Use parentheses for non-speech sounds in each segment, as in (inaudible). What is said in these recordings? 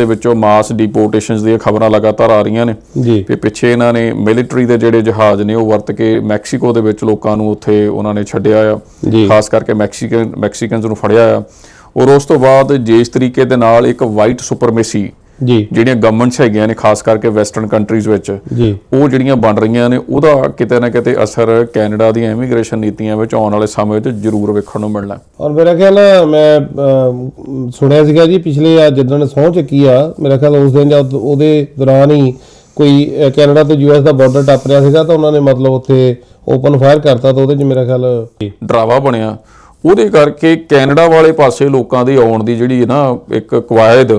ਦੇ ਵਿੱਚੋਂ ਮਾਸ ਡਿਪੋਰਟੇਸ਼ਨਸ ਦੀਆਂ ਖਬਰਾਂ ਲਗਾਤਾਰ ਆ ਰਹੀਆਂ ਨੇ। ਜੀ। ਤੇ ਪਿੱਛੇ ਇਹਨਾਂ ਨੇ ਮਿਲਟਰੀ ਦੇ ਜਿਹੜੇ ਜਹਾਜ਼ ਨੇ ਉਹ ਵਰਤ ਕੇ ਮੈਕਸੀਕੋ ਦੇ ਵਿੱਚ ਲੋਕਾਂ ਨੂੰ ਉੱਥੇ ਉਹਨਾਂ ਨੇ ਛੱਡਿਆ ਆ। ਖਾਸ ਕਰਕੇ ਮੈਕਸੀਕਨ ਮੈਕਸੀਕਨਸ ਨੂੰ ਫੜਿਆ ਆ। ਔਰ ਉਸ ਤੋਂ ਬਾਅਦ ਜਿਸ ਤਰੀਕੇ ਦੇ ਨਾਲ ਇੱਕ ਵਾਈਟ ਸੁਪਰਮੇਸੀ ਜੀ। ਜਿਹੜੀਆਂ ਗਵਰਨਮੈਂਟਸ ਹੈਗੀਆਂ ਨੇ ਖਾਸ ਕਰਕੇ ਵੈਸਟਰਨ ਕੰਟਰੀਜ਼ ਵਿੱਚ ਜੀ। ਉਹ ਜਿਹੜੀਆਂ ਬਣ ਰਹੀਆਂ ਨੇ ਉਹਦਾ ਕਿਤੇ ਨਾ ਕਿਤੇ ਅਸਰ ਕੈਨੇਡਾ ਦੀਆਂ ਇਮੀਗ੍ਰੇਸ਼ਨ ਨੀਤੀਆਂ ਵਿੱਚ ਆਉਣ ਵਾਲੇ ਸਮੇਂ ਵਿੱਚ ਜ਼ਰੂਰ ਵੇਖਣ ਨੂੰ ਮਿਲਣਾ। ਔਰ ਮੇਰਾ ਖਿਆਲ ਮੈਂ ਸੁਣਿਆ ਸੀਗਾ ਜੀ ਪਿਛਲੇ ਆ ਜਿੱਦਣ ਸਹੁੰ ਚੱਕੀ ਆ ਮੇਰਾ ਖਿਆਲ ਉਸ ਦਿਨ ਜਦ ਉਹਦੇ ਦੌਰਾਨ ਹੀ ਕੋਈ ਕੈਨੇਡਾ ਤੇ ਯੂਐਸ ਦਾ ਬਾਰਡਰ ਟੱਪ ਰਿਹਾ ਸੀਗਾ ਤਾਂ ਉਹਨਾਂ ਨੇ ਮਤਲਬ ਉੱਥੇ ਓਪਨ ਫਾਇਰ ਕਰਤਾ ਤਾਂ ਉਹਦੇ 'ਚ ਮੇਰਾ ਖਿਆਲ ਡਰਾਵਾ ਬਣਿਆ। ਉਹਦੇ ਕਰਕੇ ਕੈਨੇਡਾ ਵਾਲੇ ਪਾਸੇ ਲੋਕਾਂ ਦੀ ਆਉਣ ਦੀ ਜਿਹੜੀ ਹੈ ਨਾ ਇੱਕ ਕਵਾਇਦ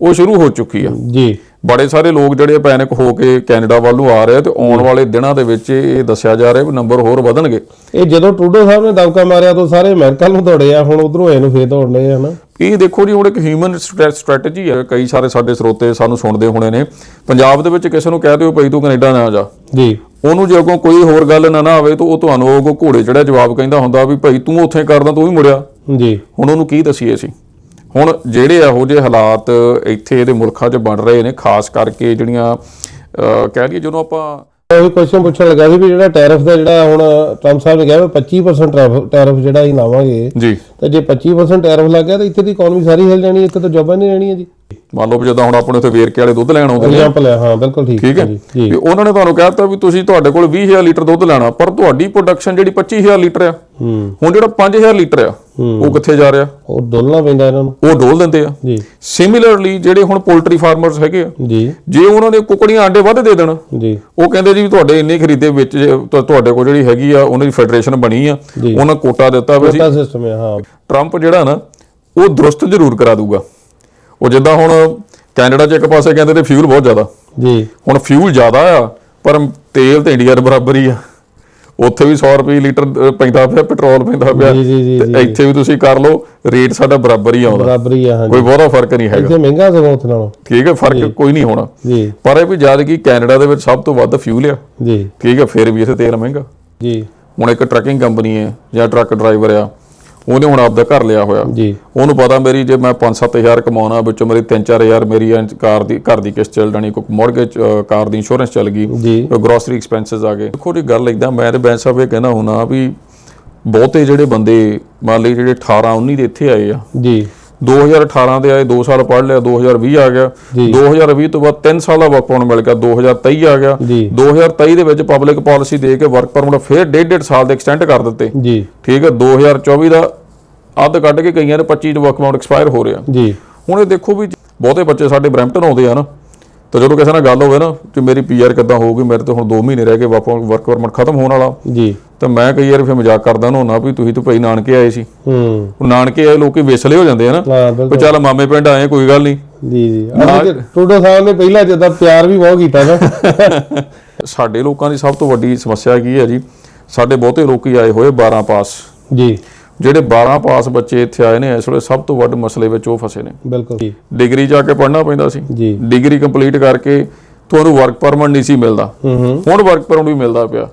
ਉਹ ਸ਼ੁਰੂ ਹੋ ਚੁੱਕੀ ਆ। ਜੀ। ਬੜੇ ਸਾਰੇ ਲੋਕ ਜਿਹੜੇ ਪੈਨਿਕ ਹੋ ਕੇ ਕੈਨੇਡਾ ਵੱਲ ਨੂੰ ਆ ਰਹੇ ਤੇ ਆਉਣ ਵਾਲੇ ਦਿਨਾਂ ਦੇ ਵਿੱਚ ਇਹ ਦੱਸਿਆ ਜਾ ਰਿਹਾ ਵੀ ਨੰਬਰ ਹੋਰ ਵਧਣਗੇ। ਇਹ ਜਦੋਂ ਟਰੂਡੋ ਸਾਹਿਬ ਨੇ ਦਬਕਾ ਮਾਰਿਆ ਤਾਂ ਸਾਰੇ ਅਮਰੀਕਾ ਨੂੰ ਦੌੜੇ ਆ ਹੁਣ ਉਧਰੋਂ ਇਹਨੂੰ ਫੇਰ ਦੌੜਨੇ ਆ ਨਾ। ਇਹ ਦੇਖੋ ਜੀ ਹੁਣ ਇੱਕ ਹਿਊਮਨ ਸਟ੍ਰੈਟਜੀ ਹੈ ਕਈ ਸਾਰੇ ਸਾਡੇ ਸਰੋਤੇ ਸਾਨੂੰ ਸੁਣਦੇ ਹੋਣੇ ਨੇ। ਪੰਜਾਬ ਦੇ ਵਿੱਚ ਕਿਸੇ ਨੂੰ ਕਹਿ ਦਿਓ ਭਈ ਤੂੰ ਕੈਨੇਡਾ ਨਾ ਜਾ। ਜੀ। ਉਹਨੂੰ ਜੇ ਅੱਗੋਂ ਕੋਈ ਹੋਰ ਗੱਲ ਨਾ ਨਾ ਆਵੇ ਤਾਂ ਉਹ ਤੁਹਾਨੂੰ ਉਹ ਘੋੜੇ ਚੜਿਆ ਜਵਾਬ ਕਹਿੰਦਾ ਹੁੰਦਾ ਵੀ ਭਾਈ ਤੂੰ ਉੱਥੇ ਕਰਦਾ ਤੂੰ ਵੀ ਮੁੜਿਆ। ਜੀ। ਹੁਣ ਉਹਨੂੰ ਕੀ ਦਸੀਏ ਸੀ ਹੁਣ ਜਿਹੜੇ ਇਹੋ ਜਿਹੇ ਹਾਲਾਤ ਇੱਥੇ ਇਹਦੇ ਮੁਲਕਾਂ 'ਚ ਬਣ ਰਹੇ ਨੇ ਖਾਸ ਕਰਕੇ ਜਿਹੜੀਆਂ ਕਹਿ ਲਈਏ ਜਦੋਂ ਆਪਾਂ ਉਹ ਕੁਐਸਚਨ ਪੁੱਛਣ ਲੱਗਾ ਸੀ ਵੀ ਜਿਹੜਾ ਟੈਰਿਫ ਦਾ ਜਿਹੜਾ ਹੁਣ ਟਰੰਪ ਸਾਹਿਬ ਨੇ ਕਿਹਾ ਵੀ 25% ਟੈਰਿਫ- ਟੈਰਿਫ ਜਿਹੜਾ ਹੀ ਲਾਵਾਂਗੇ ਜੀ। ਤੇ ਜੇ 25% ਟੈਰਿਫ ਲੱਗ ਗਿਆ ਤਾਂ ਇੱਥੇ ਦੀ ਇਕਨੋਮੀ ਸਾਰੀ ਹਿਲ ਜਾਣੀ ਇੱਥੇ ਤਾਂ ਜੌਬਾਂ ਨਹੀਂ ਰਹਿਣੀਆਂ ਜੀ। ਮੰਨ ਲਓ ਵੀ ਜਦੋਂ ਹੁਣ ਆਪਣੇ ਉੱਥੇ ਵੇਰਕੇ ਵਾਲੇ ਦੁੱਧ ਲੈਣ ਆਉਂਦੇ ਨੇ। ਐਗਜ਼ਾਮਪਲ ਹੈ ਹਾਂ ਬਿਲਕੁਲ ਠੀਕ ਠੀਕ ਹੈ। ਜੀ। ਉਹਨਾਂ ਨੇ ਤੁਹਾਨੂੰ ਕਹਿਤਾ ਵੀ ਤੁਸੀਂ ਤੁਹਾਡੇ ਕੋਲ 20000 ਲੀਟਰ ਦੁੱਧ ਲੈਣਾ ਪਰ ਤੁਹਾਡੀ ਪ੍ਰੋਡਕਸ਼ਨ ਜਿਹੜੀ 25000 ਲੀਟਰ ਆ। ਹੂੰ। ਹੁਣ ਜਿਹੜਾ 5000 ਲੀਟਰ ਆ ਉਹ ਕਿੱਥੇ ਜਾ ਰਿਹਾ? ਉਹ ਡੋਲਣਾ ਪੈਂਦਾ ਇਹਨਾਂ ਨੂੰ। ਉਹ ਡੋਲ ਦਿੰਦੇ ਆ। ਜੀ। ਸਿਮਿਲਰਲੀ ਜਿਹੜੇ ਹੁਣ ਪੋਲਟਰੀ ਫਾਰਮਰਸ ਹੈਗੇ ਆ ਜੀ। ਜੇ ਉਹਨਾਂ ਦੇ ਕੁਕੜੀਆਂ ਆਂਡੇ ਵੱਧ ਦੇ ਦੇਣ ਜੀ। ਉਹ ਕਹਿੰਦੇ ਜੀ ਤੁਹਾਡੇ ਇੰਨੇ ਖਰੀਦੇ ਵਿੱਚ ਤੁਹਾਡੇ ਕੋਲ ਜਿਹੜੀ ਹੈਗੀ ਆ ਉਹਨਾਂ ਦੀ ਫੈਡਰੇਸ਼ਨ ਬਣੀ ਆ। ਉਹਨਾਂ ਕੋਟਾ ਦਿੱਤਾ ਵੀ ਅਸੀਂ ਕੋਟਾ ਸਿਸਟਮ ਹੈ ਹਾਂ। ਟਰੰਪ ਜਿਹੜਾ ਨਾ ਉਹ ਦਰੁਸਤ ਜ਼ਰੂਰ ਕਰਾ ਦੂਗਾ ਉਹ ਜਿੱਦਾਂ ਹੁਣ ਕੈਨੇਡਾ 'ਚ ਇੱਕ ਪਾਸੇ ਕਹਿੰਦੇ ਤੇ ਫਿਊਲ ਬਹੁਤ ਜ਼ਿਆਦਾ। ਜੀ। ਹੁਣ ਫਿਊਲ ਜ਼ਿਆਦਾ ਆ ਪਰ ਤੇਲ ਤੇ ਇੰਡੀਆ ਦੇ ਬਰਾਬਰ ਹੀ ਆ। ਉੱਥੇ ਵੀ 100 ਰੁਪਏ ਲੀਟਰ ਪੈਂਦਾ ਪਿਆ ਪੈਟਰੋਲ ਪੈਂਦਾ ਪਿਆ। ਤੇ ਇੱਥੇ ਵੀ ਤੁਸੀਂ ਕਰ ਲਓ ਰੇਟ ਸਾਡਾ ਬਰਾਬਰ ਹੀ ਆਉਂਦਾ। ਬਰਾਬਰੀ ਆ ਹਾਂ ਕੋਈ ਬਹੁਤਾ ਫ਼ਰਕ ਨਹੀਂ ਹੈਗਾ। ਇੱਥੇ ਮਹਿੰਗਾ ਸਗੋਂ ਉੱਥੇ ਨਾਲੋਂ। ਠੀਕ ਹੈ ਫ਼ਰਕ ਕੋਈ ਨਹੀਂ ਹੋਣਾ। ਜੀ। ਪਰ ਇਹ ਵੀ ਜਦ ਕਿ ਕੈਨੇਡਾ ਦੇ ਵਿੱਚ ਸਭ ਤੋਂ ਵੱਧ ਫਿਊਲ ਆ। ਜੀ। ਠੀਕ ਹੈ ਫਿਰ ਵੀ ਇੱਥੇ ਤੇਲ ਮਹਿੰਗਾ। ਜੀ। ਹੁਣ ਇੱਕ ਟਰੱਕਿੰਗ ਕੰਪਨੀ ਹੈ ਜਾਂ ਟਰੱਕ ਡਰਾਈਵਰ ਆ ਉਹਨੇ ਹੁਣ ਆਪਦਾ ਘਰ ਲਿਆ ਹੋਇਆ। ਜੀ। ਉਹਨੂੰ ਪਤਾ ਮੇਰੀ ਜੇ ਮੈਂ 5-7000 ਕਮਾਉਣਾ ਵਿੱਚੋਂ ਮੇਰੀ 3-4000 ਮੇਰੀ ਕਾਰ ਦੀ ਘਰ ਦੀ ਕਿਸ਼ਤ ਚੱਲ ਜਾਣੀ ਕੋਈ ਮੋਰਗੇਜ ਕਾਰ ਦੀ ਇੰਸ਼ੋਰੈਂਸ ਚੱਲ ਗਈ ਗਰੋਸਰੀ ਐਕਸਪੈਂਸਸ ਆ ਗਏ। ਦੇਖੋ ਜੀ ਗੱਲ ਇਦਾਂ ਮੈਂ ਤੇ ਬੈਂਸ ਸਾਹਿਬ ਇਹ ਕਹਿਣਾ ਹੁਣਾ ਵੀ ਬਹੁਤੇ ਜਿਹੜੇ ਬੰਦੇ ਮੰਨ ਲਈ ਜਿਹੜੇ 18 19 ਦੇ ਇੱਥੇ ਆਏ ਆ ਜੀ। 2018 ਦੇ ਆਏ 2 ਸਾਲ ਪੜ੍ਹ ਲਿਆ 2020 ਆ ਗਿਆ। ਜੀ। 2020 ਤੋਂ ਬਾਅਦ 3 ਸਾਲ ਦਾ ਵਰਕ ਪਰਮਿਟ ਮਿਲ ਗਿਆ 2023 ਆ ਗਿਆ। ਜੀ। 2023 ਦੇ ਵਿੱਚ ਪਬਲਿਕ ਪਾਲਿਸੀ ਦੇ ਕੇ ਵਰਕ ਪਰਮਿਟ ਫਿਰ ਡੇਢ ਡੇਢ ਸਾਲ ਦੇ ਐਕਸਟੈਂਡ ਕਰ ਦਿੱਤੇ। ਜੀ। ਠੀਕ ਹੈ 2024 ਦਾ ਅੱਧ ਕੱਢ ਕੇ ਕਈਆਂ ਦੇ 25 ਚ ਵਰਕ ਪਰਮਿਟ ਐਕਸਪਾਇਰ ਹੋ ਰਿਹਾ। ਜੀ। ਹੁਣ ਇਹ ਦੇਖੋ ਵੀ ਬਹੁਤੇ ਬੱਚੇ ਸਾਡੇ ਬ੍ਰੈਂਪਟਨ ਆਉਂਦੇ ਆ ਨਾ ਤਾਂ ਜਦੋਂ ਕਿਸੇ ਨਾਲ ਗੱਲ ਹੋਵੇ ਨਾ ਕਿ ਮੇਰੀ ਪੀਆਰ ਕਿੱਦਾਂ ਹੋਊਗੀ ਮੇਰੇ ਤੇ ਹੁਣ 2 ਮਹੀਨੇ ਰਹਿ ਗਏ ਵਰਕ ਪਰਮਿਟ ਖਤਮ ਹੋਣ ਵਾਲਾ। ਜੀ। ਤਾਂ ਮੈਂ ਕਈ ਵਾਰ ਫਿਰ ਮਜ਼ਾਕ ਕਰਦਾ ਨਾ ਹੁੰਦਾ ਵੀ ਤੁਸੀਂ ਤਾਂ ਭਾਈ ਨਾਨਕੇ ਆਏ ਸੀ। ਹੂੰ। ਉਹ ਨਾਨਕੇ ਆਏ ਲੋਕੀ ਵਿਸਲੇ ਹੋ ਜਾਂਦੇ ਆ ਨਾ। ਹਾਂ ਵੀ ਚੱਲ ਮਾਮੇ ਪਿੰਡ ਆਏ ਕੋਈ ਗੱਲ ਨਹੀਂ। ਜੀ ਜੀ। ਟਰੂਡੋ ਸਾਹਿਬ ਨੇ ਪਹਿਲਾਂ ਜਿੱਦਾਂ ਪਿਆਰ ਵੀ ਬਹੁਤ ਕੀਤਾ ਨਾ। (laughs) ਸਾਡੇ ਲੋਕਾਂ ਦੀ ਸਭ ਤੋਂ ਵੱਡੀ ਸਮੱਸਿਆ ਕੀ ਹੈ ਜੀ ਸਾਡੇ ਬਹੁਤੇ ਲੋਕੀ ਆਏ ਹੋਏ 12 ਪਾਸ। ਜੀ। ਜਿਹੜੇ 12 ਪਾਸ ਬੱਚੇ ਇੱਥੇ ਆਏ ਨੇ ਇਸ ਵੇਲੇ ਸਭ ਤੋਂ ਵੱਡ ਮਸਲੇ ਵਿੱਚ ਉਹ ਫਸੇ ਨੇ। ਬਿਲਕੁਲ। ਜੀ। ਡਿਗਰੀ ਜਾ ਕੇ ਪੜ੍ਹਨਾ ਪੈਂਦਾ ਸੀ। ਜੀ। ਡਿਗਰੀ ਕੰਪਲੀਟ ਕਰਕੇ ਤੁਹਾਨੂੰ ਵਰਕ ਪਰਮਿਟ ਨਹੀਂ ਸੀ ਮਿਲਦਾ। ਹੂੰ ਹੂੰ। ਹੁਣ ਵਰਕ ਪਰਮਿਟ ਵੀ ਮਿਲਦਾ ਪਿਆ।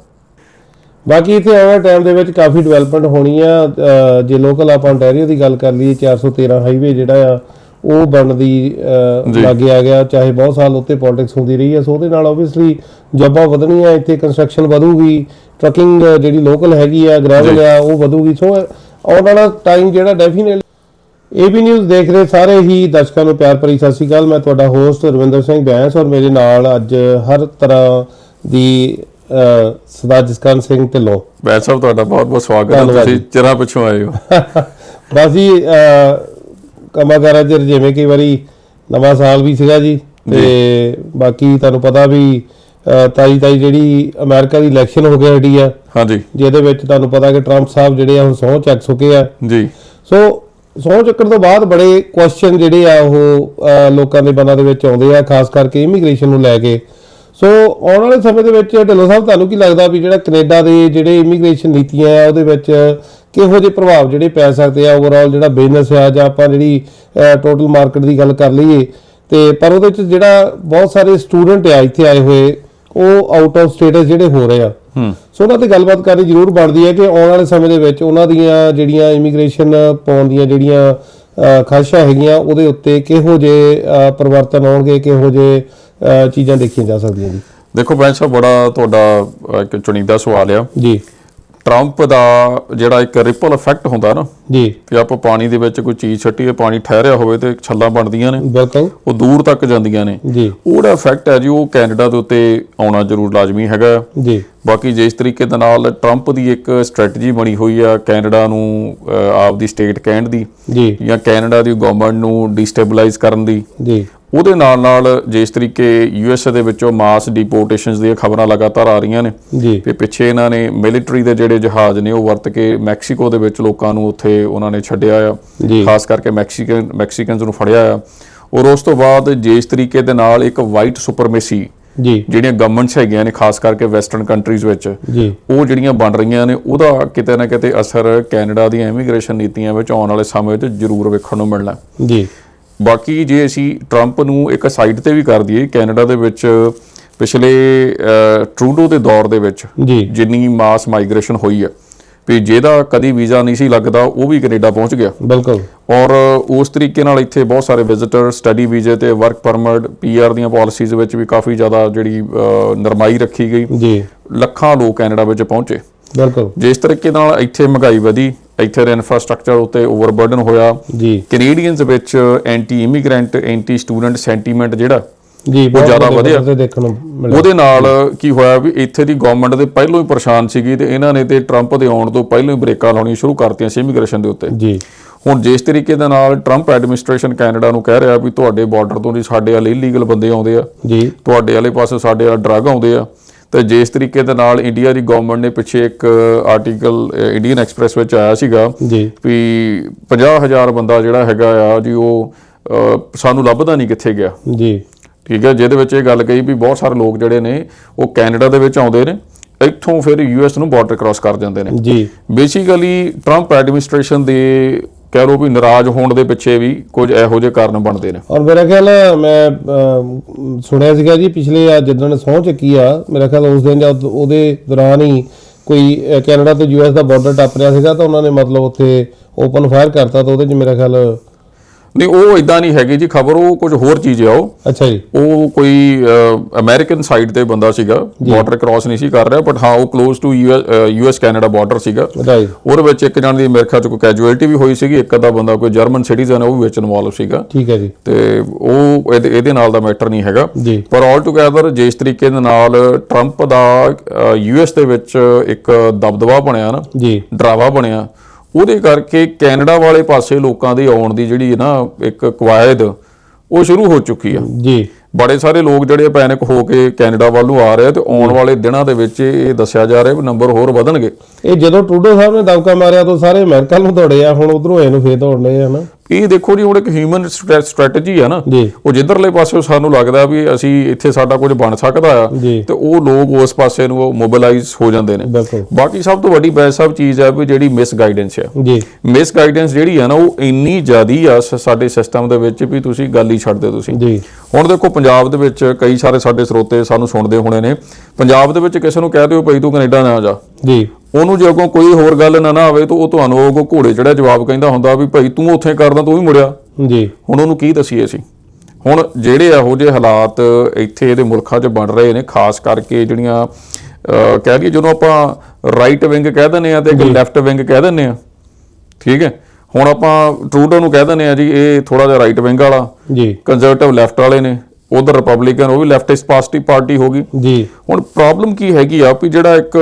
ਬਾਕੀ ਇੱਥੇ ਆਉਣ ਵਾਲੇ ਟਾਈਮ ਦੇ ਵਿੱਚ ਕਾਫੀ ਡਿਵੈਲਪਮੈਂਟ ਹੋਣੀ ਆ ਜੇ ਲੋਕਲ ਆਪਾਂ ontario ਦੀ ਗੱਲ ਕਰ ਲਈਏ 413 ਹਾਈਵੇ ਜਿਹੜਾ ਆ ਉਹ ਬਣਨ ਦੀ ਅ, ਲਾਗੇ ਆ ਗਿਆ ਚਾਹੇ ਬਹੁਤ ਸਾਲ ਉੱਤੇ ਪੋਲਿਟਿਕਸ ਹੁੰਦੀ ਰਹੀ ਹੈ ਸੋ ਉਹਦੇ ਨਾਲ ਆਬਵੀਅਸਲੀ ਜੌਬਾਂ ਵਧਣੀਆਂ ਇੱਥੇ ਕੰਸਟਰਕਸ਼ਨ ਵਧੂਗੀ ਟਰੱਕਿੰਗ ਜਿਹੜੀ ਲੋਕਲ ਹੈਗੀ ਆ ਗ੍ਰੈਵਲ ਆ ਉਹ ਵਧੂਗੀ ਸੋ ਆਉਣ ਵਾਲਾ ਟਾਈਮ ਜਿਹੜਾ ਡੈਫੀਨਿਟਲੀ ਏਬੀ ਨਿਊਜ਼ ਦੇਖ ਰਹੇ ਸਾਰੇ ਹੀ ਦਰਸ਼ਕਾਂ ਨੂੰ ਪਿਆਰ ਭਰੀ ਸਤਿ ਸ਼੍ਰੀ ਅਕਾਲ। ਮੈਂ ਤੁਹਾਡਾ ਹੋਸਟ ਰਵਿੰਦਰ ਸਿੰਘ ਬੈਂਸ ਔਰ ਮੇਰੇ ਨਾਲ ਅੱਜ ਹਰ ਤਰ੍ਹਾਂ ਦੀ ਸਰਦਾਰ ਜਸਕਰਨ ਸਿੰਘ ਢਿੱਲੋਂ। ਵੈਦ ਸਾਹਿਬ ਤੁਹਾਡਾ ਬਹੁਤ ਬਹੁਤ ਸਵਾਗਤ ਹੈ। ਤੁਸੀਂ ਚਿਰਾਂ ਪਿੱਛੋਂ ਆਏ ਹੋ। (laughs) ਬਸ ਜੀ ਕਮਾਕਾਰਾਂ ਜਿਵੇਂ ਕਈ ਵਾਰੀ ਨਵਾਂ ਸਾਲ ਵੀ ਸੀਗਾ ਜੀ ਤੇ ਬਾਕੀ ਤੁਹਾਨੂੰ ਪਤਾ ਵੀ ਤਾਈ ਤਾਈ ਜਿਹੜੀ ਅਮਰੀਕਾ ਦੀ ਇਲੈਕਸ਼ਨ ਹੋ ਕੇ ਹਟੀ ਆ ਹਾਂਜੀ। ਜਿਹਦੇ ਵਿੱਚ ਤੁਹਾਨੂੰ ਪਤਾ ਕਿ ਟਰੰਪ ਸਾਹਿਬ ਜਿਹੜੇ ਆ ਹੁਣ ਸਹੁੰ ਚੱਕ ਚੁੱਕੇ ਆ। ਜੀ। ਸੋ ਸਹੁੰ ਚੱਕਣ ਤੋਂ ਬਾਅਦ ਬੜੇ ਕੁਐਸਚਨ ਜਿਹੜੇ ਆ ਉਹ ਲੋਕਾਂ ਦੇ ਮਨਾਂ ਦੇ ਵਿੱਚ ਆਉਂਦੇ ਆ ਖਾਸ ਕਰਕੇ ਇਮੀਗ੍ਰੇਸ਼ਨ ਨੂੰ ਲੈ ਕੇ। ਸੋ ਆਉਣ ਵਾਲੇ ਸਮੇਂ ਦੇ ਵਿੱਚ ਢਿੱਲੋਂ ਸਾਹਿਬ ਤੁਹਾਨੂੰ ਕੀ ਲੱਗਦਾ ਵੀ ਜਿਹੜਾ ਕੈਨੇਡਾ ਦੇ ਜਿਹੜੇ ਇਮੀਗ੍ਰੇਸ਼ਨ ਨੀਤੀਆਂ ਆ ਉਹਦੇ ਵਿੱਚ ਕਿਹੋ ਜਿਹੇ ਪ੍ਰਭਾਵ ਜਿਹੜੇ ਪੈ ਸਕਦੇ ਆ? ਓਵਰਆਲ ਜਿਹੜਾ ਬਿਜ਼ਨਸ ਆ ਜਾਂ ਆਪਾਂ ਜਿਹੜੀ ਟੋਟਲ ਮਾਰਕੀਟ ਦੀ ਗੱਲ ਕਰ ਲਈਏ ਤੇ ਪਰ ਉਹਦੇ ਵਿੱਚ ਜਿਹੜਾ ਬਹੁਤ ਸਾਰੇ ਸਟੂਡੈਂਟ ਆ ਇੱਥੇ ਆਏ ਹੋਏ ਉਹ ਆਊਟ ਆਫ ਸਟੇਟਸ ਜਿਹੜੇ ਹੋ ਰਹੇ ਆ। ਹੂੰ। ਸੋ ਉਹਨਾਂ ਤੇ ਗੱਲਬਾਤ ਕਰਨੀ ਜ਼ਰੂਰ ਬਣਦੀ ਹੈ ਕਿ ਆਉਣ ਵਾਲੇ ਸਮੇਂ ਦੇ ਵਿੱਚ ਉਹਨਾਂ ਦੀਆਂ ਜਿਹੜੀਆਂ ਇਮੀਗ੍ਰੇਸ਼ਨ ਪਾਉਣ ਦੀਆਂ ਜਿਹੜੀਆਂ ਅ, ਖਾਹਿਸ਼ਾਂ ਹੈਗੀਆਂ ਉਹਦੇ ਉੱਤੇ ਕਿਹੋ ਅ, ਪਰਿਵਰਤਨ ਆਉਣਗੇ ਕਿਹੋ ਅ, ਚੀਜ਼ਾਂ ਦੇਖੀਆਂ ਜਾ ਸਕਦੀਆਂ ਜੀ? ਦੇਖੋ ਬੈਂਸ ਸਾਹਿਬ ਬੜਾ ਤੁਹਾਡਾ ਇੱਕ ਚੁਣੀਦਾ ਸਵਾਲ ਆ। ਜੀ। ਟਰੰਪ ਦਾ ਜਿਹੜਾ ਇੱਕ ਰਿਪਲ ਇਫੈਕਟ ਹੁੰਦਾ ਨਾ ਜੀ। ਕਿ ਆਪਾਂ ਪਾਣੀ ਦੇ ਵਿੱਚ ਕੋਈ ਚੀਜ਼ ਛੱਟੀਏ ਪਾਣੀ ਠਹਿਰਿਆ ਹੋਵੇ ਤੇ ਛੱਲਾਂ ਬਣਦੀਆਂ ਨੇ ਬਿਲਕੁਲ। ਉਹ ਦੂਰ ਤੱਕ ਜਾਂਦੀਆਂ ਨੇ। ਜੀ। ਉਹਦਾ ਇਫੈਕਟ ਹੈ ਜੀ ਉਹ ਕੈਨੇਡਾ ਦੇ ਉੱਤੇ ਆਉਣਾ ਜ਼ਰੂਰ ਲਾਜ਼ਮੀ ਹੈਗਾ। ਜੀ। ਬਾਕੀ ਜਿਸ ਤਰੀਕੇ ਦੇ ਨਾਲ ਟਰੰਪ ਦੀ ਇੱਕ ਸਟ੍ਰੈਟਜੀ ਬਣੀ ਹੋਈ ਆ ਕੈਨੇਡਾ ਨੂੰ ਆਪਦੀ ਸਟੇਟ ਕਹਿਣ ਦੀ ਜੀ। ਜਾਂ ਕੈਨੇਡਾ ਦੀ ਗਵਰਨਮੈਂਟ ਨੂੰ ਡੀਸਟੇਬਲਾਈਜ਼ ਕਰਨ ਦੀ ਜੀ। ਉਹਦੇ ਨਾਲ ਨਾਲ ਜਿਸ ਤਰੀਕੇ ਯੂਐਸਏ ਦੇ ਵਿੱਚੋਂ ਮਾਸ ਡਿਪੋਰਟੇਸ਼ਨਸ ਦੀਆਂ ਖਬਰਾਂ ਲਗਾਤਾਰ ਆ ਰਹੀਆਂ ਨੇ ਤੇ ਪਿੱਛੇ ਇਹਨਾਂ ਨੇ ਮਿਲਟਰੀ ਦੇ ਜਿਹੜੇ ਜਹਾਜ਼ ਨੇ ਉਹ ਵਰਤ ਕੇ ਮੈਕਸੀਕੋ ਦੇ ਵਿੱਚ ਲੋਕਾਂ ਨੂੰ ਉੱਥੇ ਉਹਨਾਂ ਨੇ ਛੱਡਿਆ ਆ ਖਾਸ ਕਰਕੇ ਮੈਕਸੀਕਨ ਮੈਕਸੀਕਨਸ ਨੂੰ ਫੜਿਆ ਆ। ਔਰ ਉਸ ਤੋਂ ਬਾਅਦ ਜਿਸ ਤਰੀਕੇ ਦੇ ਨਾਲ ਇੱਕ ਵਾਈਟ ਸੁਪਰਮੇਸੀ ਜੀ। ਜਿਹੜੀਆਂ ਗਵਰਨਮੈਂਟਸ ਹੈਗੀਆਂ ਨੇ ਖਾਸ ਕਰਕੇ ਵੈਸਟਰਨ ਕੰਟਰੀਜ਼ ਵਿੱਚ ਉਹ ਜਿਹੜੀਆਂ ਬਣ ਰਹੀਆਂ ਨੇ ਉਹਦਾ ਕਿਤੇ ਨਾ ਕਿਤੇ ਅਸਰ ਕੈਨੇਡਾ ਦੀਆਂ ਇਮੀਗ੍ਰੇਸ਼ਨ ਨੀਤੀਆਂ ਵਿੱਚ ਆਉਣ ਵਾਲੇ ਸਮੇਂ ਵਿੱਚ ਜ਼ਰੂਰ ਵੇਖਣ ਨੂੰ ਮਿਲਣਾ। ਜੀ। ਬਾਕੀ ਜੇ ਅਸੀਂ ਟਰੰਪ ਨੂੰ ਇੱਕ ਸਾਈਡ ਤੇ ਵੀ ਕਰ ਦਈਏ ਕੈਨੇਡਾ ਦੇ ਵਿੱਚ ਪਿਛਲੇ ਟਰੂਡੋ ਦੇ ਦੌਰ ਦੇ ਵਿੱਚ ਜਿੰਨੀ ਮਾਸ ਮਾਈਗ੍ਰੇਸ਼ਨ ਹੋਈ ਹੈ ਵੀ ਜਿਹਦਾ ਕਦੀ ਵੀਜ਼ਾ ਨਹੀਂ ਸੀ ਲੱਗਦਾ ਉਹ ਵੀ ਕੈਨੇਡਾ ਪਹੁੰਚ ਗਿਆ। ਬਿਲਕੁਲ। ਔਰ ਉਸ ਤਰੀਕੇ ਨਾਲ ਇੱਥੇ ਬਹੁਤ ਸਾਰੇ ਵਿਜ਼ਿਟਰ ਸਟੱਡੀ ਵੀਜ਼ੇ ਤੇ ਵਰਕ ਪਰਮਿਟ ਪੀਆਰ ਦੀਆਂ ਪਾਲਿਸੀਜ਼ ਵਿੱਚ ਵੀ ਕਾਫੀ ਜ਼ਿਆਦਾ ਜਿਹੜੀ ਨਰਮਾਈ ਰੱਖੀ ਗਈ। ਜੀ। ਲੱਖਾਂ ਲੋਕ ਕੈਨੇਡਾ ਵਿੱਚ ਪਹੁੰਚੇ। ਬਿਲਕੁਲ। ਜਿਸ ਤਰੀਕੇ ਨਾਲ ਇੱਥੇ ਮਹਿੰਗਾਈ ਵਧੀ ਇੱਥੇ ਦੇ ਇਨਫਰਾਸਟ੍ਰਕਚਰ ਉੱਤੇ ਓਵਰਬਰਡਨ ਹੋਇਆ। ਜੀ। ਕੈਨੇਡੀਅਨਸ ਵਿੱਚ anti immigrant anti student sentiment ਜਿਹੜਾ ਜੀ ਬਹੁਤ ਜ਼ਿਆਦਾ ਵਧਿਆ। ਦੇਖਣ ਨੂੰ ਮਿਲਿਆ। ਉਹਦੇ ਨਾਲ ਕੀ ਹੋਇਆ ਵੀ ਇੱਥੇ ਦੀ ਗਵਰਨਮੈਂਟ ਦੇ ਪਹਿਲਾਂ ਹੀ ਪਰੇਸ਼ਾਨ ਸੀਗੀ ਤੇ ਇਹਨਾਂ ਨੇ ਤੇ ਟਰੰਪ ਦੇ ਆਉਣ ਤੋਂ ਪਹਿਲਾਂ ਹੀ ਬ੍ਰੇਕਾਂ ਲਾਉਣੀਆਂ ਸ਼ੁਰੂ ਕਰਤੀਆਂ ਸੀ ਇਮੀਗ੍ਰੇਸ਼ਨ ਦੇ ਉੱਤੇ। ਜੀ। ਹੁਣ ਜਿਸ ਤਰੀਕੇ ਦੇ ਨਾਲ ਟਰੰਪ ਐਡਮਿਨਿਸਟ੍ਰੇਸ਼ਨ ਕੈਨੇਡਾ ਨੂੰ ਕਹਿ ਰਿਹਾ ਵੀ ਤੁਹਾਡੇ ਬਾਰਡਰ ਤੋਂ ਜੀ ਸਾਡੇ ਵਾਲੇ ਇਲੀਗਲ ਬੰਦੇ ਆਉਂਦੇ ਆ। ਜੀ। ਤੁਹਾਡੇ ਵਾਲੇ ਪਾਸੇ ਸਾਡੇ ਵਾਲਾ ਡਰੱਗ ਆਉਂਦੇ ਆ। ਤੇ ਜਿਸ ਤਰੀਕੇ ਦੇ ਨਾਲ ਇੰਡੀਆ ਦੀ ਗਵਰਨਮੈਂਟ ਨੇ ਪਿੱਛੇ ਇੱਕ ਆਰਟੀਕਲ ਇੰਡੀਅਨ ਐਕਸਪ੍ਰੈਸ ਵਿੱਚ ਆਇਆ ਸੀਗਾ ਜੀ। ਵੀ 50000 ਬੰਦਾ ਜਿਹੜਾ ਹੈਗਾ ਆ ਜੀ ਉਹ ਸਾਨੂੰ ਲੱਭਦਾ ਨਹੀਂ ਕਿੱਥੇ ਗਿਆ। ਜੀ। ਠੀਕ ਹੈ ਜਿਹਦੇ ਵਿੱਚ ਇਹ ਗੱਲ ਕਹੀ ਵੀ ਬਹੁਤ ਸਾਰੇ ਲੋਕ ਜਿਹੜੇ ਨੇ ਉਹ ਕੈਨੇਡਾ ਦੇ ਵਿੱਚ ਆਉਂਦੇ ਨੇ ਇੱਥੋਂ ਫਿਰ ਯੂਐਸ ਨੂੰ ਬਾਰਡਰ ਕ੍ਰਾਸ ਕਰ ਜਾਂਦੇ ਨੇ। ਜੀ। ਬੇਸਿਕਲੀ ਟਰੰਪ ਐਡਮਿਨਿਸਟ੍ਰੇਸ਼ਨ ਦੇ ਕਹਿ ਲਓ ਵੀ ਨਾਰਾਜ਼ ਹੋਣ ਦੇ ਪਿੱਛੇ ਵੀ ਕੁਝ ਇਹੋ ਜਿਹੇ ਕਾਰਨ ਬਣਦੇ ਨੇ। ਔਰ ਮੇਰਾ ਖਿਆਲ ਮੈਂ ਸੁਣਿਆ ਸੀਗਾ ਜੀ ਪਿਛਲੇ ਆ ਜਿੱਦਣ ਸਹੁੰ ਚੱਕੀ ਆ ਮੇਰਾ ਖਿਆਲ ਉਸ ਦਿਨ ਜਦ ਉਹਦੇ ਦੌਰਾਨ ਹੀ ਕੋਈ ਅ, ਕੈਨੇਡਾ ਤੇ ਯੂਐਸ ਦਾ ਬਾਰਡਰ ਟੱਪ ਰਿਹਾ ਸੀਗਾ ਤਾਂ ਉਹਨਾਂ ਨੇ ਮਤਲਬ ਉੱਥੇ ਓਪਨ ਫਾਇਰ ਕਰਤਾ ਤਾਂ ਉਹਦੇ 'ਚ ਮੇਰਾ ਖਿਆਲ ਨਹੀਂ ਉਹ ਇਦਾਂ ਨਹੀਂ ਹੈਗੀ ਜੀ ਖਬਰ ਉਹ ਕੁਝ ਹੋਰ ਚੀਜ਼ ਆ ਉਹ। ਅੱਛਾ ਜੀ। ਉਹ ਕੋਈ ਅਮਰੀਕਨ ਸਾਈਡ ਤੇ ਬੰਦਾ ਸੀਗਾ ਬਾਰਡਰ ਕ੍ਰਾਸ ਨਹੀਂ ਸੀ ਕਰ ਰਿਹਾ ਬਟ ਹਾਂ ਉਹ close to US Canada border ਸੀਗਾ। ਉਹਦੇ ਵਿੱਚ ਇੱਕ ਜਣ ਦੀ ਅਮਰੀਕਾ ਚ ਕੋਈ ਕੈਜੂਅਲਟੀ ਵੀ ਹੋਈ ਸੀਗੀ ਇੱਕ ਅੱਧਾ ਬੰਦਾ ਕੋਈ ਜਰਮਨ ਸਿਟੀਜ਼ਨ ਉਹ ਵੀ ਵਿੱਚ ਇਨਵੋਲਵ ਸੀਗਾ। ਠੀਕ ਹੈ ਜੀ। ਤੇ ਉਹ ਇਹਦੇ ਨਾਲ ਦਾ ਮੈਟਰ ਨਹੀਂ ਹੈਗਾ। ਪਰ ਆਲ ਟੁਗੇਦਰ ਜਿਸ ਤਰੀਕੇ ਦੇ ਨਾਲ ਟਰੰਪ ਦਾ ਯੂਐਸ ਦੇ ਵਿੱਚ ਇੱਕ ਦਬਦਬਾ ਬਣਿਆ ਨਾ ਜੀ। ਡਰਾਵਾ ਬਣਿਆ ਉਹਦੇ ਕਰਕੇ ਕੈਨੇਡਾ ਵਾਲੇ ਪਾਸੇ ਲੋਕਾਂ ਦੀ ਆਉਣ ਦੀ ਜਿਹੜੀ ਨਾ ਇੱਕ ਕਵਾਇਦ ਉਹ ਸ਼ੁਰੂ ਹੋ ਚੁੱਕੀ ਆ। ਜੀ। ਬੜੇ ਸਾਰੇ ਲੋਕ ਜਿਹੜੇ ਪੈਨਿਕ ਹੋ ਕੇ ਕੈਨੇਡਾ ਵੱਲ ਨੂੰ ਆ ਰਹੇ ਤੇ ਆਉਣ ਵਾਲੇ ਦਿਨਾਂ ਦੇ ਵਿੱਚ ਇਹ ਦੱਸਿਆ ਜਾ ਰਿਹਾ ਵੀ ਨੰਬਰ ਹੋਰ ਵਧਣਗੇ। ਇਹ ਜਦੋਂ ਟਰੂਡੋ ਸਾਹਿਬ ਨੇ ਦਬਕਾ ਮਾਰਿਆ ਤਾਂ ਸਾਰੇ ਅਮਰੀਕਾ ਨੂੰ ਦੌੜੇ ਆ ਹੁਣ ਉਧਰੋਂ ਇਹਨੂੰ ਫੇਰ ਦੌੜਨੇ ਆ ਨਾ। ਇਹ ਦੇਖੋ ਜੀ ਹੁਣ ਇੱਕ ਹਿਊਮਨ ਸਟ੍ਰੈਟਜੀ ਆ ਨਾ ਉਹ ਜਿੱਧਰਲੇ ਪਾਸੇ ਸਾਨੂੰ ਲੱਗਦਾ ਵੀ ਅਸੀਂ ਇੱਥੇ ਸਾਡਾ ਕੁਝ ਬਣ ਸਕਦਾ ਆ ਤੇ ਉਹ ਲੋਕ ਉਸ ਪਾਸੇ ਨੂੰ ਮੋਬਿਲਾਈਜ਼ ਹੋ ਜਾਂਦੇ ਨੇ। ਬਾਕੀ ਸਭ ਤੋਂ ਵੱਡੀ ਬੈਸ ਸਭ ਚੀਜ਼ ਆ ਵੀ ਜਿਹੜੀ ਮਿਸ ਗਾਈਡੈਂਸ ਆ। ਜੀ। ਮਿਸ ਗਾਈਡੈਂਸ ਜਿਹੜੀ ਆ ਨਾ ਉਹ ਇੰਨੀ ਜ਼ਿਆਦੀ ਆ ਸਾਡੇ ਸਿਸਟਮ ਦੇ ਵਿੱਚ ਵੀ ਤੁਸੀਂ ਗੱਲ ਹੀ ਛੱਡ ਦਿਓ ਤੁਸੀਂ। ਜੀ। ਹੁਣ ਦੇਖੋ ਪੰਜਾਬ ਦੇ ਵਿੱਚ ਕਈ ਸਾਰੇ ਸਾਡੇ ਸਰੋਤੇ ਸਾਨੂੰ ਸੁਣਦੇ ਹੋਣੇ ਨੇ। ਪੰਜਾਬ ਦੇ ਵਿੱਚ ਕਿਸੇ ਨੂੰ ਕਹਿ ਦਿਓ ਭਈ ਤੂੰ ਕੈਨੇਡਾ ਨਾ ਜਾ। ਜੀ। ਉਹਨੂੰ ਜੇ ਅੱਗੋਂ ਕੋਈ ਹੋਰ ਗੱਲ ਨਾ ਨਾ ਆਵੇ ਤਾਂ ਉਹ ਤੁਹਾਨੂੰ ਉਹ ਘੋੜੇ ਚੜਿਆ ਜਵਾਬ ਕਹਿੰਦਾ ਹੁੰਦਾ ਵੀ ਭਾਈ ਤੂੰ ਉੱਥੇ ਕਰਦਾ ਤੂੰ ਵੀ ਮੁੜਿਆ। ਜੀ। ਹੁਣ ਉਹਨੂੰ ਕੀ ਦਸੀਏ ਅਸੀਂ? ਹੁਣ ਜਿਹੜੇ ਇਹੋ ਜਿਹੇ ਹਾਲਾਤ ਇੱਥੇ ਇਹਦੇ ਮੁਲਕਾਂ 'ਚ ਬਣ ਰਹੇ ਨੇ ਖਾਸ ਕਰਕੇ ਜਿਹੜੀਆਂ ਕਹਿ ਲਈਏ ਜਦੋਂ ਆਪਾਂ ਰਾਈਟ ਵਿੰਗ ਕਹਿ ਦਿੰਦੇ ਆ ਤੇ ਇੱਕ ਲੈਫਟ ਵਿੰਗ ਕਹਿ ਦਿੰਦੇ ਆ ਠੀਕ ਹੈ? ਹੁਣ ਆਪਾਂ ਟਰੂਡੋ ਨੂੰ ਕਹਿ ਦਿੰਦੇ ਆ ਜੀ ਇਹ ਥੋੜਾ ਜਿਹਾ ਰਾਈਟ ਵਿੰਗ ਵਾਲਾ ਜੀ। ਕੰਜ਼ਰਵੇਟਿਵ ਲੈਫਟ ਵਾਲੇ ਨੇ ਉਧਰ ਰਿਪਬਲਿਕਨ ਉਹ ਵੀ ਲੈਫਟਿਸਟ ਪਾਰਟੀ ਪਾਰਟੀ ਹੋ ਗਈ। ਜੀ। ਹੁਣ ਪ੍ਰੋਬਲਮ ਕੀ ਹੈਗੀ ਆ ਵੀ ਜਿਹੜਾ ਇੱਕ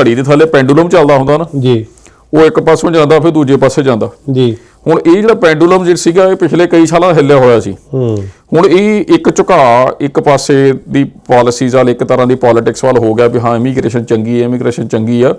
ਘੜੀ ਦੇ ਥੱਲੇ ਪੈਂਡੂਲਮ ਚੱਲਦਾ ਹੁੰਦਾ ਨਾ ਜੀ। ਉਹ ਇੱਕ ਪਾਸੋਂ ਜਾਂਦਾ ਫਿਰ ਦੂਜੇ ਪਾਸੇ ਜਾਂਦਾ। ਜੀ। ਹੁਣ ਇਹ ਜਿਹੜਾ ਪੈਂਡੂਲਮ ਜਿਹੜਾ ਸੀਗਾ ਇਹ ਪਿਛਲੇ ਕਈ ਸਾਲਾਂ ਹਿੱਲਿਆ ਹੋਇਆ ਸੀ। ਹੂੰ। ਹੁਣ ਇਹ ਇੱਕ ਝੁਕਾਅ ਇੱਕ ਪਾਸੇ ਦੀ ਪਾਲਿਸੀਜ਼ ਵਾਲ ਇੱਕ ਤਰ੍ਹਾਂ ਦੀ ਪੋਲਿਟਿਕਸ ਵੱਲ ਹੋ ਗਿਆ ਵੀ ਹਾਂ ਇਮੀਗ੍ਰੇਸ਼ਨ ਚੰਗੀ ਹੈ ਇਮੀਗ੍ਰੇਸ਼ਨ ਚੰਗੀ ਆ।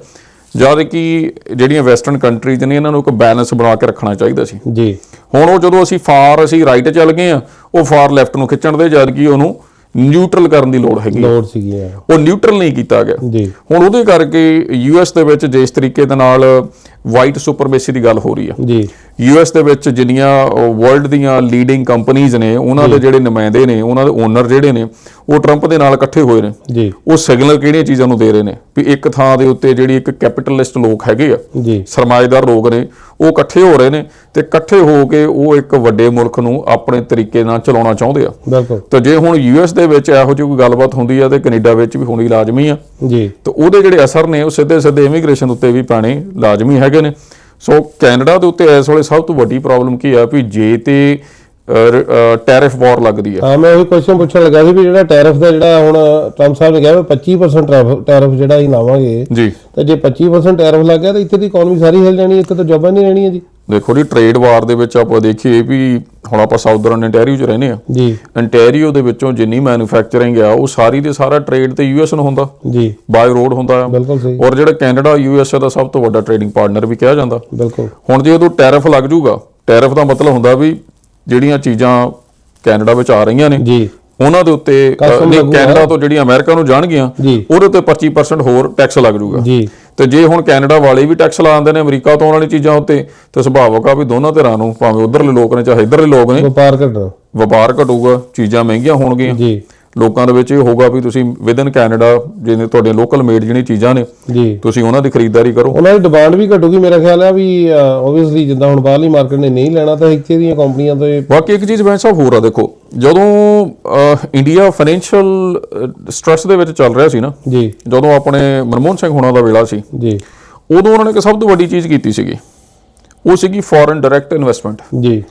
ਜਦ ਕਿ ਜਿਹੜੀਆਂ ਵੈਸਟਰਨ ਕੰਟਰੀਜ਼ ਨੇ ਇਹਨਾਂ ਨੂੰ ਇੱਕ ਬੈਲੈਂਸ ਬਣਾ ਕੇ ਰੱਖਣਾ ਚਾਹੀਦਾ ਸੀ। ਜੀ। ਹੁਣ ਉਹ ਜਦੋਂ ਅਸੀਂ ਫਾਰ ਅਸੀਂ ਰਾਈਟ ਚੱਲ ਗਏ ਆ ਉਹ ਫਾਰ ਲੈਫਟ ਨੂੰ ਖਿੱਚਣ ਦੇ ਜਦ ਕਿ ਉਹਨੂੰ ਨਿਊਟਰਲ ਕਰਨ ਦੀ ਲੋੜ ਹੈਗੀ। ਲੋੜ ਸੀਗੀ ਉਹ ਨਿਊਟਰਲ ਨਹੀਂ ਕੀਤਾ ਗਿਆ। ਜੀ। ਹੁਣ ਉਹਦੇ ਕਰਕੇ ਯੂਐਸ ਦੇ ਵਿੱਚ ਜਿਸ ਤਰੀਕੇ ਦੇ ਨਾਲ ਵਾਈਟ ਸੁਪਰਮੇਸੀ ਦੀ ਗੱਲ ਹੋ ਰਹੀ ਆ। ਜੀ। ਯੂਐਸ ਦੇ ਵਿੱਚ ਜਿੰਨੀਆਂ ਵਰਲਡ ਦੀਆਂ ਲੀਡਿੰਗ ਕੰਪਨੀਆਂ ਨੇ ਉਹਨਾਂ ਦੇ ਜਿਹੜੇ ਨੁਮਾਇੰਦੇ ਨੇ ਉਹਨਾਂ ਦੇ ਓਨਰ ਜਿਹੜੇ ਨੇ ਉਹ ਟਰੰਪ ਦੇ ਨਾਲ ਇਕੱਠੇ ਹੋਏ ਨੇ। ਜੀ। ਉਹ ਸਿਗਨਲ ਕਿਹੜੀਆਂ ਚੀਜ਼ਾਂ ਨੂੰ ਦੇ ਰਹੇ ਨੇ? ਵੀ ਇੱਕ ਥਾਂ ਦੇ ਉੱਤੇ ਜਿਹੜੀ ਇੱਕ ਕੈਪੀਟਲਿਸਟ ਲੋਕ ਹੈਗੇ ਆ ਜੀ। ਸਰਮਾਏਦਾਰ ਲੋਕ ਨੇ ਉਹ ਇਕੱਠੇ ਹੋ ਰਹੇ ਨੇ ਤੇ ਇਕੱਠੇ ਹੋ ਕੇ ਉਹ ਇੱਕ ਵੱਡੇ ਮੁਲਕ ਨੂੰ ਆਪਣੇ ਤਰੀਕੇ ਨਾਲ ਚਲਾਉਣਾ ਚਾਹੁੰਦੇ ਆ। ਬਿਲਕੁਲ। ਤੇ ਜੇ ਹੁਣ ਯੂਐਸ ਦੇ ਵਿੱਚ ਇਹੋ ਜਿਹੀ ਕੋਈ ਗੱਲਬਾਤ ਹੁੰਦੀ ਆ ਤੇ ਕੈਨੇਡਾ ਵਿੱਚ ਵੀ ਹੋਣੀ ਲਾਜ਼ਮੀ ਆ ਜੀ। ਤੇ ਉਹਦੇ ਜਿਹੜੇ ਅਸਰ ਨੇ ਉਹ ਸਿੱਧੇ ਸਿੱਧੇ ਇਮੀਗ੍ਰੇਸ਼ਨ ਉੱਤੇ ਵੀ ਪਾਣੇ ਲਾਜ਼ਮੀ ਹੈਗੇ ਨੇ। ਸੋ ਕੈਨੇਡਾ ਦੇ ਉੱਤੇ ਇਸ ਵੇਲੇ ਸਭ ਤੋਂ ਵੱਡੀ ਪ੍ਰੋਬਲਮ ਕੀ ਆ ਵੀ ਜੇ ਤੇ ਟੈਰਿਫ ਵਾਰ ਲੱਗਦੀ ਆ। ਹਾਂ ਮੈਂ ਉਹੀ ਕੁਐਸਚਨ ਪੁੱਛਣ ਲੱਗਾ ਸੀ ਵੀ ਜਿਹੜਾ ਟੈਰਿਫ ਦਾ ਜਿਹੜਾ ਹੁਣ ਟਰੰਪ ਸਾਹਿਬ ਨੇ ਕਿਹਾ ਵੀ 25% ਟੈਰਿਫ ਟੈਰਿਫ ਜਿਹੜਾ ਹੀ ਲਾਵਾਂਗੇ ਜੀ। ਤੇ ਜੇ 25% ਟੈਰਿਫ ਲੱਗ ਗਿਆ ਤਾਂ ਇੱਥੇ ਦੀ ਇਕਨੋਮੀ ਸਾਰੀ ਹਿਲ ਜਾਣੀ ਇੱਥੇ ਤਾਂ ਜੌਬਾਂ ਨਹੀਂ ਰਹਿਣੀਆਂ ਜੀ। ਦੇਖੋ ਜੀ ਟ੍ਰੇਡ ਵਾਰ ਦੇ ਵਿੱਚ ਆਪਾਂ ਦੇਖੀਏ ਵੀ ਹੁਣ ਆਪਾਂ ਸਾਊਦਰਨ ਇੰਟੈਰੀਓ 'ਚ ਰਹਿੰਦੇ ਆ ਜੀ। ਇੰਟੈਰੀਓ ਦੇ ਵਿੱਚੋਂ ਜਿੰਨੀ ਮੈਨੂਫੈਕਚਰਿੰਗ ਆ ਉਹ ਸਾਰੀ ਦੇ ਸਾਰਾ ਟ੍ਰੇਡ ਤੇ ਯੂਐਸ ਨੂੰ ਹੁੰਦਾ। ਜੀ। ਬਾਈ ਰੋਡ ਹੁੰਦਾ। ਆ ਬਿਲਕੁਲ ਸਹੀ। ਔਰ ਜਿਹੜਾ ਕੈਨੇਡਾ ਯੂਐਸ ਦਾ ਸਭ ਤੋਂ ਵੱਡਾ ਟ੍ਰੇਡਿੰਗ ਪਾਰਟਨਰ ਵੀ ਕਿਹਾ ਜਾਂਦਾ। ਬਿਲਕੁਲ। ਹੁਣ ਜੇ ਉਦੋਂ ਟੈਰਿਫ ਲੱਗ ਜੂਗਾ ਟੈਰਿਫ ਦਾ ਮਤਲਬ ਹੁੰਦਾ ਵੀ ਜਿਹੜੀਆਂ ਚੀਜ਼ਾਂ ਕੈਨੇਡਾ ਵਿੱਚ ਆ ਰਹੀਆਂ ਨੇ ਜੀ। ਉਹਨਾਂ ਦੇ ਉੱਤੇ। ਕੈਨੇਡਾ ਤੋਂ ਜਿਹੜੀਆਂ ਅਮਰੀਕਾ ਨੂੰ ਜਾਣਗੀਆਂ ਉਹਦੇ ਉੱਤੇ 25% ਹੋਰ ਟੈਕਸ ਲੱਗ ਜੂਗਾ ਜੀ। ਤੇ ਜੇ ਹੁਣ ਕੈਨੇਡਾ ਵਾਲੇ ਵੀ ਟੈਕਸ ਲਾਉਂਦੇ ਨੇ ਅਮਰੀਕਾ ਤੋਂ ਆਉਣ ਵਾਲੀ ਚੀਜ਼ਾਂ ਉੱਤੇ ਤੇ ਸੁਭਾਵਕ ਆ ਵੀ ਦੋਨਾਂ ਧਿਰਾਂ ਨੂੰ ਭਾਵੇਂ ਉਧਰਲੇ ਲੋਕ ਨੇ ਚਾਹੇ ਇਧਰਲੇ ਲੋਕ ਨੇ ਵਪਾਰ ਘਟਣਾ ਵਪਾਰ ਘਟੂਗਾ ਚੀਜ਼ਾਂ ਮਹਿੰਗੀਆਂ ਹੋਣਗੀਆਂ। ਜੀ। ਲੋਕਾਂ ਦੇ ਵਿੱਚ ਇਹ ਹੋਊਗਾ ਵੀ ਤੁਸੀਂ ਵਿਦਨ ਕੈਨੇਡਾ ਜਿਹਨੇ ਤੁਹਾਡੇ ਲੋਕਲ ਮੇਡ ਜਿਹੜੀਆਂ ਚੀਜ਼ਾਂ ਨੇ ਜੀ। ਤੁਸੀਂ ਉਹਨਾਂ ਦੀ ਖਰੀਦਦਾਰੀ ਕਰੋ। ਉਹਨਾਂ ਦੀ ਡਿਮਾਂਡ ਵੀ ਘਟੂਗੀ ਮੇਰਾ ਖਿਆਲ ਹੈ ਵੀ ਆਬਵੀਅਸਲੀ ਜਿੱਦਾਂ ਹੁਣ ਬਾਹਰਲੀ ਮਾਰਕੀਟ ਨੇ ਨਹੀਂ ਲੈਣਾ ਤਾਂ ਇੱਥੇ ਦੀਆਂ ਕੰਪਨੀਆਂ ਤੋਂ ਬਾਕੀ ਇੱਕ ਚੀਜ਼ ਵੈਸਾ ਹੋਰ ਆ ਦੇਖੋ ਜਦੋਂ ਇੰਡੀਆ ਫਾਈਨੈਂਸ਼ੀਅਲ ਸਟ੍ਰੈਸ ਦੇ ਵਿੱਚ ਚੱਲ ਰਿਹਾ ਸੀ ਨਾ ਜੀ। ਜਦੋਂ ਆਪਣੇ ਮਨਮੋਹਨ ਸਿੰਘ ਹੁਣਾਂ ਦਾ ਵੇਲਾ ਸੀ ਜੀ। ਉਦੋਂ ਉਹਨਾਂ ਨੇ ਇੱਕ ਸਭ ਤੋਂ ਵੱਡੀ ਚੀਜ਼ ਕੀਤੀ ਸੀਗੀ। ਉਹ ਸੀਗੀ ਫੋਰਨ ਡਾਇਰੈਕਟ ਇਨਵੈਸਟਮੈਂਟ ਜੀ।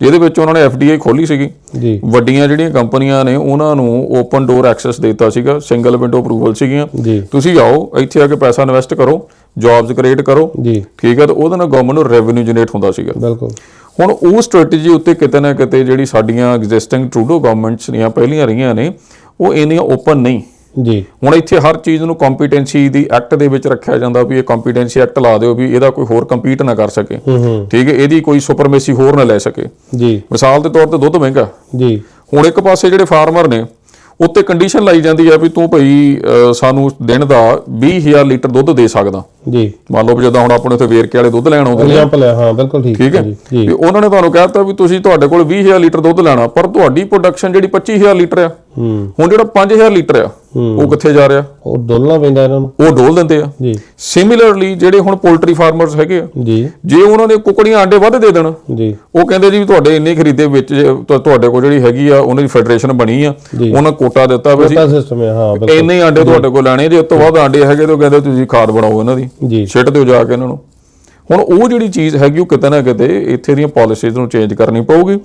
ਜਿਹਦੇ ਵਿੱਚ ਉਹਨਾਂ ਨੇ ਐਫਡੀਆਈ ਖੋਲੀ ਸੀਗੀ। ਜੀ। ਵੱਡੀਆਂ ਜਿਹੜੀਆਂ ਕੰਪਨੀਆਂ ਨੇ ਉਹਨਾਂ ਨੂੰ ਓਪਨ ਡੋਰ ਐਕਸੈਸ ਦਿੱਤਾ ਸੀਗਾ ਸਿੰਗਲ ਵਿੰਡੋ ਅਪਰੂਵਲ ਸੀਗੀਆਂ। ਜੀ। ਤੁਸੀਂ ਆਓ ਇੱਥੇ ਆ ਕੇ ਪੈਸਾ ਇਨਵੈਸਟ ਕਰੋ ਜੌਬਸ ਕ੍ਰੀਏਟ ਕਰੋ। ਜੀ। ਠੀਕ ਹੈ ਤਾਂ ਉਹਦੇ ਨਾਲ ਗਵਰਨਮੈਂਟ ਨੂੰ ਰੈਵਨਿਊ ਜਨਰੇਟ ਹੁੰਦਾ ਸੀਗਾ। ਬਿਲਕੁਲ। ਹੁਣ ਉਹ ਸਟ੍ਰੈਟਜੀ ਉੱਤੇ ਕਿਤੇ ਨਾ ਕਿਤੇ ਜਿਹੜੀ ਸਾਡੀਆਂ ਐਗਜ਼ਿਸਟਿੰਗ ਟਰੂਡੋ ਗਵਰਨਮੈਂਟਸ ਦੀਆਂ ਪਹਿਲੀਆਂ ਰਹੀਆਂ ਨੇ ਉਹ ਇੰਨੀਆਂ ਓਪਨ ਨਹੀਂ। ਜੀ। ਹੁਣ ਇੱਥੇ ਹਰ ਚੀਜ਼ ਨੂੰ ਕੰਪੀਟੈਂਸੀ ਦੀ ਐਕਟ ਦੇ ਵਿੱਚ ਰੱਖਿਆ ਜਾਂਦਾ ਵੀ ਇਹ ਕੰਪੀਟੈਂਸੀ ਐਕਟ ਲਾ ਦਿਓ ਵੀ ਇਹਦਾ ਕੋਈ ਹੋਰ ਕੰਪੀਟ ਨਾ ਕਰ ਸਕੇ। ਹੂੰ ਹੂੰ। ਠੀਕ ਹੈ ਇਹਦੀ ਕੋਈ ਸੁਪਰਮੇਸੀ ਹੋਰ ਨਾ ਲੈ ਸਕੇ। ਜੀ। ਮਿਸਾਲ ਦੇ ਤੌਰ ਤੇ ਦੁੱਧ ਮਹਿੰਗਾ। ਜੀ। ਹੁਣ ਇੱਕ ਪਾਸੇ ਜਿਹੜੇ ਫਾਰਮਰ ਨੇ ਉੱਤੇ ਕੰਡੀਸ਼ਨ ਲਾਈ ਜਾਂਦੀ ਆ ਵੀ ਤੂੰ ਭਈ ਸਾਨੂੰ ਦਿਨ ਦਾ 20000 ਲੀਟਰ ਦੁੱਧ ਦੇ ਸਕਦਾ। ਜੀ। ਮੰਨ ਲਓ ਵੀ ਜਦੋਂ ਹੁਣ ਆਪਣੇ ਉੱਥੇ ਵੇਰਕੇ ਵਾਲੇ ਦੁੱਧ ਲੈਣ ਆਉਂਦੇ ਨੇ। ਐਗਜ਼ਾਮਪਲ ਹੈ ਹਾਂ ਬਿਲਕੁਲ ਠੀਕ ਠੀਕ ਹੈ। ਵੀ ਉਹਨਾਂ ਨੇ ਤੁਹਾਨੂੰ ਕਹਿਤਾ ਵੀ ਤੁਸੀਂ ਤੁਹਾਡੇ ਕੋਲ 20000 ਲੀਟਰ ਦੁੱਧ ਲੈਣਾ ਪਰ ਤੁਹਾਡੀ ਪ੍ਰੋਡਕਸ਼ਨ ਜਿਹੜੀ 25000 ਲੀਟਰ ਆ ਹੂੰ। ਹੁਣ ਜਿਹੜਾ 5000 ਲੀਟਰ ਆ ਉਹ ਕਿੱਥੇ ਜਾ ਰਿਹਾ? ਉਹ ਡੋਲਣਾ ਪੈਂਦਾ ਇਹਨਾਂ ਨੂੰ। ਉਹ ਡੋਲ ਦਿੰਦੇ ਆ। ਜੀ। ਸਿਮਿਲਰਲੀ ਜਿਹੜੇ ਹੁਣ ਪੋਲਟਰੀ ਫਾਰਮਰਸ ਹੈਗੇ ਆ ਜੀ। ਜੇ ਉਹਨਾਂ ਨੇ ਕੁਕੜੀਆਂ ਆਂਡੇ ਵੱਧ ਦੇ ਦੇਣ ਜੀ। ਉਹ ਕਹਿੰਦੇ ਜੀ ਤੁਹਾਡੇ ਇੰਨੇ ਖਰੀਦੇ ਵਿੱਚ ਤੁਹਾਡੇ ਕੋਲ ਜਿਹੜੀ ਹੈਗੀ ਆ ਉਹਨਾਂ ਦੀ ਫੈਡਰੇਸ਼ਨ ਬਣੀ ਆ। ਉਹਨਾਂ ਕੋਟਾ ਦਿੱਤਾ ਵੀ ਕੋਟਾ ਸਿਸਟਮ ਹੈ ਹਾਂ ਬਿਲਕੁਲ। ਇੰਨੇ ਆਂਡੇ ਤੁਹਾਡੇ ਕੋਲ ਲੈਣੇ ਜੇ ਉਸ ਤੋਂ ਵੱਧ ਆਂਡੇ ਹੈਗੇ ਤਾਂ ਉਹ ਕਹਿੰਦੇ ਤੁਸੀਂ ਖਾਦ ਬਣਾਓ ਇਹਨਾਂ ਦੀ। ਜੀ। ਛਿੱਟ ਦਿਓ ਜਾ ਕੇ ਇਹਨਾਂ ਨੂੰ। ਹੁਣ ਉਹ ਜਿਹੜੀ ਚੀਜ਼ ਹੈਗੀ ਉਹ ਕਿਤੇ ਨਾ ਕਿਤੇ ਇੱਥੇ ਦੀਆਂ ਪਾਲਿਸੀਜ਼ ਨੂੰ ਚੇਂਜ ਕਰਨੀ ਪਊਗੀ।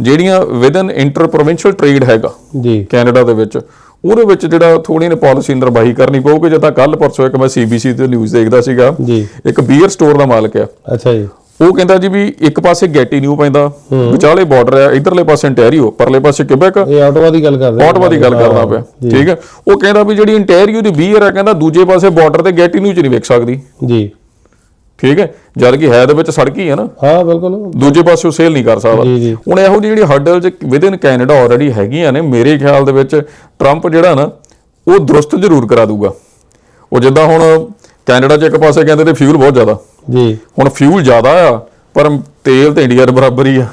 ਜਿਹੜੀਆਂ ਵਿਦਨ ਇੰਟਰ ਪ੍ਰੋਵਿੰਸ਼ੀਅਲ ਟ੍ਰੇਡ ਹੈਗਾ ਜੀ। ਕੈਨੇਡਾ ਦੇ ਵਿੱਚ ਉਹਦੇ ਵਿੱਚ ਜਿਹੜਾ ਥੋੜੀ ਨੇ ਪਾਲਿਸੀ ਨਿਰਵਾਹੀ ਕਰਨੀ ਪਊਗੀ। ਜਿੱਦਾਂ ਕੱਲ ਪਰਸੋਂ ਇੱਕ ਮੈਂ ਸੀਬੀਸੀ ਤੇ ਨਿਊਜ਼ ਦੇਖਦਾ ਸੀਗਾ ਜੀ। ਇੱਕ ਬੀਅਰ ਸਟੋਰ ਦਾ ਮਾਲਕ ਆ। ਅੱਛਾ ਜੀ। ਉਹ ਕਹਿੰਦਾ ਜੀ ਵੀ ਇੱਕ ਪਾਸੇ ਗੈਟੀ ਨਿਊ ਪੈਂਦਾ ਵਿਚਾਲੇ ਬਾਰਡਰ ਆ ਇਧਰਲੇ ਪਾਸੇ ਇੰਟੈਰੀਓ ਪਰਲੇ ਪਾਸੇ ਕਿਬੈਕ ਇਹ ਆਟੋਵਾ ਦੀ ਗੱਲ ਕਰਦੇ ਆਟਵਾ ਦੀ ਗੱਲ ਕਰਦਾ ਪਿਆ ਠੀਕ ਹੈ। ਉਹ ਕਹਿੰਦਾ ਵੀ ਜਿਹੜੀ ਇੰਟੈਰੀਓ ਦੀ ਬੀਅਰ ਆ ਕਹਿੰਦਾ ਦੂਜੇ ਪਾਸੇ ਬਾਰਡਰ ਤੇ ਗੈਟੀ ਨਿਊ ਚ ਨਹੀਂ ਵੇਖ ਸਕਦੀ। ਜੀ। ਠੀਕ ਹੈ? ਜਦ ਕਿ ਹੈ ਦੇ ਵਿੱਚ ਸੜਕ ਹੀ ਹੈ ਨਾ। ਹਾਂ ਬਿਲਕੁਲ। ਦੂਜੇ ਪਾਸੇ ਉਹ ਸੇਲ ਨਹੀਂ ਕਰ ਸਕਦਾ। ਜੀ ਜੀ। ਹੁਣ ਇਹੋ ਜਿਹੀ ਜਿਹੜੀ ਹਰਡਲਸ ਵਿਦਿਨ ਕੈਨੇਡਾ ਆਲਰੇਡੀ ਹੈਗੀਆਂ ਨੇ ਮੇਰੇ ਖਿਆਲ ਦੇ ਵਿੱਚ ਟਰੰਪ ਜਿਹੜਾ ਨਾ ਉਹ ਦਰੁਸਤ ਜ਼ਰੂਰ ਕਰਾ ਦੂਗਾ। ਉਹ ਜਿੱਦਾਂ ਹੁਣ ਕੈਨੇਡਾ 'ਚ ਇੱਕ ਪਾਸੇ ਕਹਿੰਦੇ ਤੇ ਫਿਊਲ ਬਹੁਤ ਜ਼ਿਆਦਾ। ਜੀ। ਹੁਣ ਫਿਊਲ ਜ਼ਿਆਦਾ ਆ ਪਰ ਤੇਲ ਤੇ ਇੰਡੀਆ ਦੇ ਬਰਾਬਰ ਹੀ ਆ।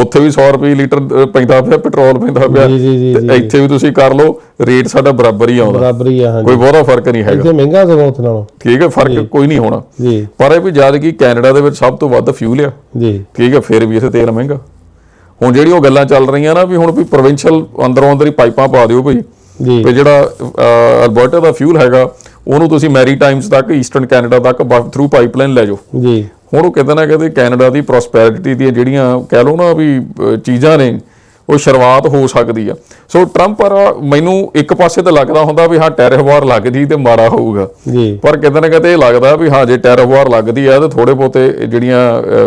ਉੱਥੇ ਵੀ 100 ਰੁਪਏ ਲੀਟਰ ਪੈਂਦਾ ਪਿਆ ਪੈਟਰੋਲ ਪੈਂਦਾ ਪਿਆ। ਜੀ ਜੀ ਜੀ ਤੇ ਜੀ। ਇੱਥੇ ਵੀ ਤੁਸੀਂ ਕਰ ਲਓ ਰੇਟ ਸਾਡਾ ਬਰਾਬਰ ਹੀ ਆਉਂਦਾ। ਬਰਾਬਰੀ ਆ ਹਾਂ ਕੋਈ ਬਹੁਤਾ ਫ਼ਰਕ ਨਹੀਂ ਹੈਗਾ। ਇੱਥੇ ਮਹਿੰਗਾ ਸਗੋਂ ਉੱਥੇ ਨਾਲੋਂ। ਠੀਕ ਹੈ ਫ਼ਰਕ ਕੋਈ ਨਹੀਂ ਹੋਣਾ। ਜੀ। ਪਰ ਇਹ ਵੀ ਜਦ ਕਿ ਕੈਨੇਡਾ ਦੇ ਵਿੱਚ ਸਭ ਤੋਂ ਵੱਧ ਫਿਊਲ ਆ। ਜੀ। ਠੀਕ ਹੈ ਫਿਰ ਵੀ ਇੱਥੇ ਤੇਲ ਮਹਿੰਗਾ। ਹੁਣ ਜਿਹੜੀ ਉਹ ਗੱਲਾਂ ਚੱਲ ਰਹੀਆਂ ਨਾ ਵੀ ਹੁਣ ਵੀ ਪ੍ਰੋਵਿੰਸ਼ੀਅਲ ਅੰਦਰੋਂ ਅੰਦਰ ਹੀ ਪਾਈਪਾਂ ਪਾ ਦਿਓ ਭਈ। ਜੀ। ਤੇ ਜਿਹੜਾ ਅਲਬਰਟਾ ਦਾ ਫਿਊਲ ਹੈਗਾ ਉਹਨੂੰ ਤੁਸੀਂ ਮੈਰੀਟਾਈਮਸ ਤੱਕ ਈਸਟਰਨ ਕੈਨੇਡਾ ਤੱਕ ਥਰੂ ਪਾਈਪਲਾਈਨ ਲੈ ਜਾਓ। ਜੀ। ਹੁਣ ਉਹ ਕਿਤੇ ਨਾ ਕਿਤੇ ਕੈਨੇਡਾ ਦੀ ਪ੍ਰੋਸਪੈਰਿਟੀ ਦੀਆਂ ਜਿਹੜੀਆਂ ਕਹਿ ਲਓ ਨਾ ਵੀ ਚੀਜ਼ਾਂ ਨੇ ਉਹ ਸ਼ੁਰੂਆਤ ਹੋ ਸਕਦੀ ਆ। ਸੋ ਟਰੰਪ ਪਰ ਮੈਨੂੰ ਇੱਕ ਪਾਸੇ ਤਾਂ ਲੱਗਦਾ ਹੁੰਦਾ ਵੀ ਹਾਂ ਟੈਰਰ ਵਾਰ ਲੱਗਦੀ ਤੇ ਮਾਰਾ ਹੋਊਗਾ। ਪਰ ਕਿਤੇ ਨਾ ਕਿਤੇ ਇਹ ਲੱਗਦਾ ਵੀ ਹਾਂ ਜੇ ਟੈਰਰ ਵਾਰ ਲੱਗਦੀ ਆ ਤਾਂ ਥੋੜੇ ਬੋਤੇ ਜਿਹੜੀਆਂ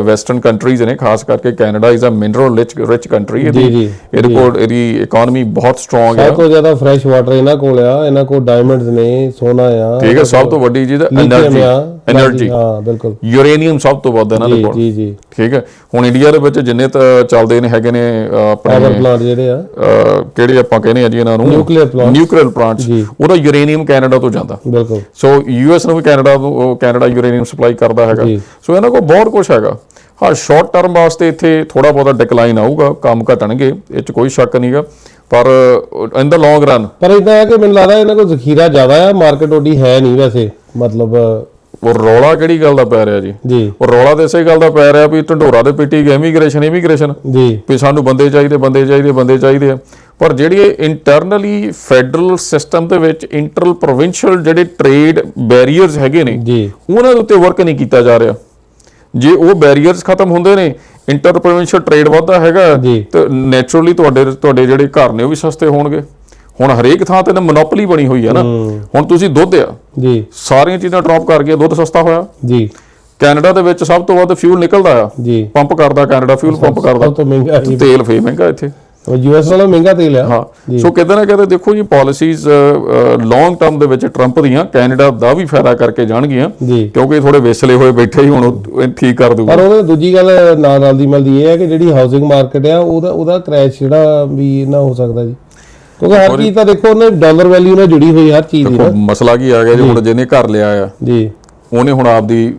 ਵੈਸਟਰਨ ਕੰਟਰੀਜ਼ ਨੇ ਖਾਸ ਕਰਕੇ Canada is a mineral rich rich country ਇਹਦੀ ਇਹਦੇ ਕੋਲ ਇਹਦੀ ਇਕਨੋਮੀ ਬਹੁਤ ਸਟਰੋਂਗ ਹੈ ਕੋਈ ਜ਼ਿਆਦਾ ਫਰੈਸ਼ ਵਾਟਰ ਇਹਨਾਂ ਕੋਲ ਆ ਇਹਨਾਂ ਕੋਲ ਡਾਇਮੰਡਸ ਨੇ ਸੋਨਾ ਆ ਠੀਕ ਹੈ ਸਭ ਤੋਂ ਵੱਡੀ ਚੀਜ਼ ਦਾ ਹਾਂ ਬਿਲਕੁਲ। ਯੂਰੇਨੀਅਮ ਸਭ ਤੋਂ ਵੱਧ ਇਹਨਾਂ ਦੇ ਕੋਲ। ਜੀ ਜੀ। ਠੀਕ ਹੈ ਹੁਣ ਇੰਡੀਆ ਦੇ ਵਿੱਚ ਜਿੰਨੇ ਤਾਂ ਚੱਲਦੇ ਨੇ ਹੈਗੇ ਨੇ ਆਪਣੇ ਪਾਵਰ ਪਲਾਂਟ ਜਿਹੜੇ ਆ। ਕਿਹੜੇ ਆਪਾਂ ਕਹਿੰਦੇ ਆ ਜੀ ਇਹਨਾਂ ਨੂੰ? ਨਿਊਕਲੀਅਰ ਪਲਾਂਟ ਨਿਊਕਲੀਅਰ ਪਲਾਂਟਸ ਉਹਦਾ ਯੂਰੇਨੀਅਮ ਕੈਨੇਡਾ ਤੋਂ ਜਾਂਦਾ। ਬਿਲਕੁਲ। ਸੋ ਯੂਐਸ ਨੂੰ ਵੀ ਕੈਨੇਡਾ ਤੋਂ ਉਹ ਕੈਨੇਡਾ ਯੂਰੇਨੀਅਮ ਸਪਲਾਈ ਕਰਦਾ ਹੈਗਾ। ਸੋ ਇਹਨਾਂ ਕੋਲ ਬਹੁਤ ਕੁਝ ਹੈਗਾ। ਹਾਂ ਸ਼ਾਰਟ ਟਰਮ ਵਾਸਤੇ ਇੱਥੇ ਥੋੜਾ ਬਹੁਤਾ ਡਿਕਲਾਈਨ ਆਊਗਾ ਕੰਮ ਘਟਣਗੇ ਇਹ ਚ ਕੋਈ ਸ਼ੱਕ ਨਹੀਂਗਾ ਪਰ ਇਨ ਦਾ ਲੌਂਗ ਰਨ ਪਰ ਇਦਾਂ ਹੈ ਕਿ ਮੈਨੂੰ ਲੱਗਦਾ ਇਹਨਾਂ ਕੋਲ ਜ਼ਖੀਰਾ ਜ਼ਿਆਦਾ ਆ ਮਾਰਕੀਟ ਓਡੀ ਹੈ ਨਹੀਂ ਵੈਸੇ ਮਤਲਬ ਉਹ ਰੌਲਾ ਕਿਹੜੀ ਗੱਲ ਦਾ ਪੈ ਰਿਹਾ ਜੀ? ਜੀ। ਉਹ ਰੌਲਾ ਤੇ ਇਸੇ ਗੱਲ ਦਾ ਪੈ ਰਿਹਾ ਵੀ ਢੰਡੋਰਾ ਦੇ ਪਿੱਟੀ ਇਮੀਗ੍ਰੇਸ਼ਨ ਇਮੀਗ੍ਰੇਸ਼ਨ ਜੀ। ਵੀ ਸਾਨੂੰ ਬੰਦੇ ਚਾਹੀਦੇ ਬੰਦੇ ਚਾਹੀਦੇ ਬੰਦੇ ਚਾਹੀਦੇ ਆ। ਪਰ ਜਿਹੜੀ ਇੰਟਰਨਲੀ ਫੈਡਰਲ ਸਿਸਟਮ ਦੇ ਵਿੱਚ ਇੰਟਰਲ ਪ੍ਰੋਵਿੰਸ਼ੀਅਲ ਜਿਹੜੇ ਟ੍ਰੇਡ ਬੈਰੀਅਰਸ ਹੈਗੇ ਨੇ ਜੀ। ਉਹਨਾਂ ਦੇ ਉੱਤੇ ਵਰਕ ਨਹੀਂ ਕੀਤਾ ਜਾ ਰਿਹਾ। ਜੇ ਉਹ ਬੈਰੀਅਰਸ ਖਤਮ ਹੁੰਦੇ ਨੇ ਇੰਟਰ ਪ੍ਰੋਵਿੰਸ਼ੀਅਲ ਟ੍ਰੇਡ ਵੱਧਦਾ ਹੈਗਾ। ਤੇ ਨੇਚਰਲੀ ਤੁਹਾਡੇ ਤੁਹਾਡੇ ਜਿਹੜੇ ਘਰ ਨੇ ਉਹ ਵੀ ਸਸਤੇ ਹੋਣਗੇ। ਹੁਣ ਹਰੇਕ ਥਾਂ ਤੇ ਨਾ ਮੋਨੋਪੋਲੀ ਬਣੀ ਹੋਈ ਆ ਨਾ ਹੁਣ ਤੁਸੀਂ ਦੁੱਧ ਆ ਜੀ। ਸਾਰੀਆਂ ਚੀਜ਼ਾਂ ਡ੍ਰੌਪ ਕਰ ਗਏ ਦੁੱਧ ਸਸਤਾ ਹੋਇਆ। ਜੀ। ਕੈਨੇਡਾ ਦੇ ਵਿੱਚ ਸਭ ਤੋਂ ਵੱਧ ਫਿਊਲ ਨਿਕਲਦਾ ਆ। ਜੀ। ਪੰਪ ਕਰਦਾ ਕੈਨੇਡਾ ਫਿਊਲ ਪੰਪ ਕਰਦਾ। ਸਭ ਤੋਂ ਮਹਿੰਗਾ ਤੇਲ ਫੇ ਮਹਿੰਗਾ ਇੱਥੇ। ਯੂਐਸ ਨਾਲੋਂ ਮਹਿੰਗਾ ਤੇਲ ਆ। ਹਾਂ। ਸੋ ਕਿਤੇ ਨਾ ਕਿਤੇ ਦੇਖੋ ਜੀ ਪਾਲਿਸੀਜ਼ ਲੌਂਗ ਟਰਮ ਦੇ ਵਿੱਚ ਟਰੰਪ ਦੀਆਂ ਕੈਨੇਡਾ ਦਾ ਵੀ ਫਾਇਦਾ ਕਰਕੇ ਜਾਣਗੀਆਂ। ਕਿਉਂਕਿ ਥੋੜੇ ਵੇਸਲੇ ਹੋਏ ਬੈਠੇ ਹੀ ਹੁਣ ਠੀਕ ਕਰ ਦੂਗਾ। ਪਰ ਉਹਦੇ ਦੂਜੀ ਗੱਲ ਨਾਲ ਨਾਲ ਦੀ ਮਿਲਦੀ ਇਹ ਹੈ ਕਿ ਜਿਹੜੀ ਹਾਊਸਿੰਗ ਮਾਰਕੀਟ ਆ ਉਹਦਾ ਉਹਦਾ ਕ੍ਰੈਸ਼ ਜਿਹੜਾ ਵੀ ਨਾ ਹੋ ਸਕਦਾ ਜੀ। ਕਿਉਂਕਿ ਹਰ ਚੀਜ਼ ਤਾਂ ਦੇਖੋ ਉਹਨੇ ਡਾਲਰ ਵੈਲਿਊ ਨਾਲ ਜੁੜੀ ਹੋਈ ਹਰ ਚੀਜ਼ ਦੀ ਮਸਲਾ ਕੀ ਆ ਗਿਆ ਜੀ। ਹੁਣ ਜਿਹਨੇ ਘਰ ਲਿਆ ਆ ਜੀ। ਉਹਨੇ ਹੁਣ ਆਪਦੀ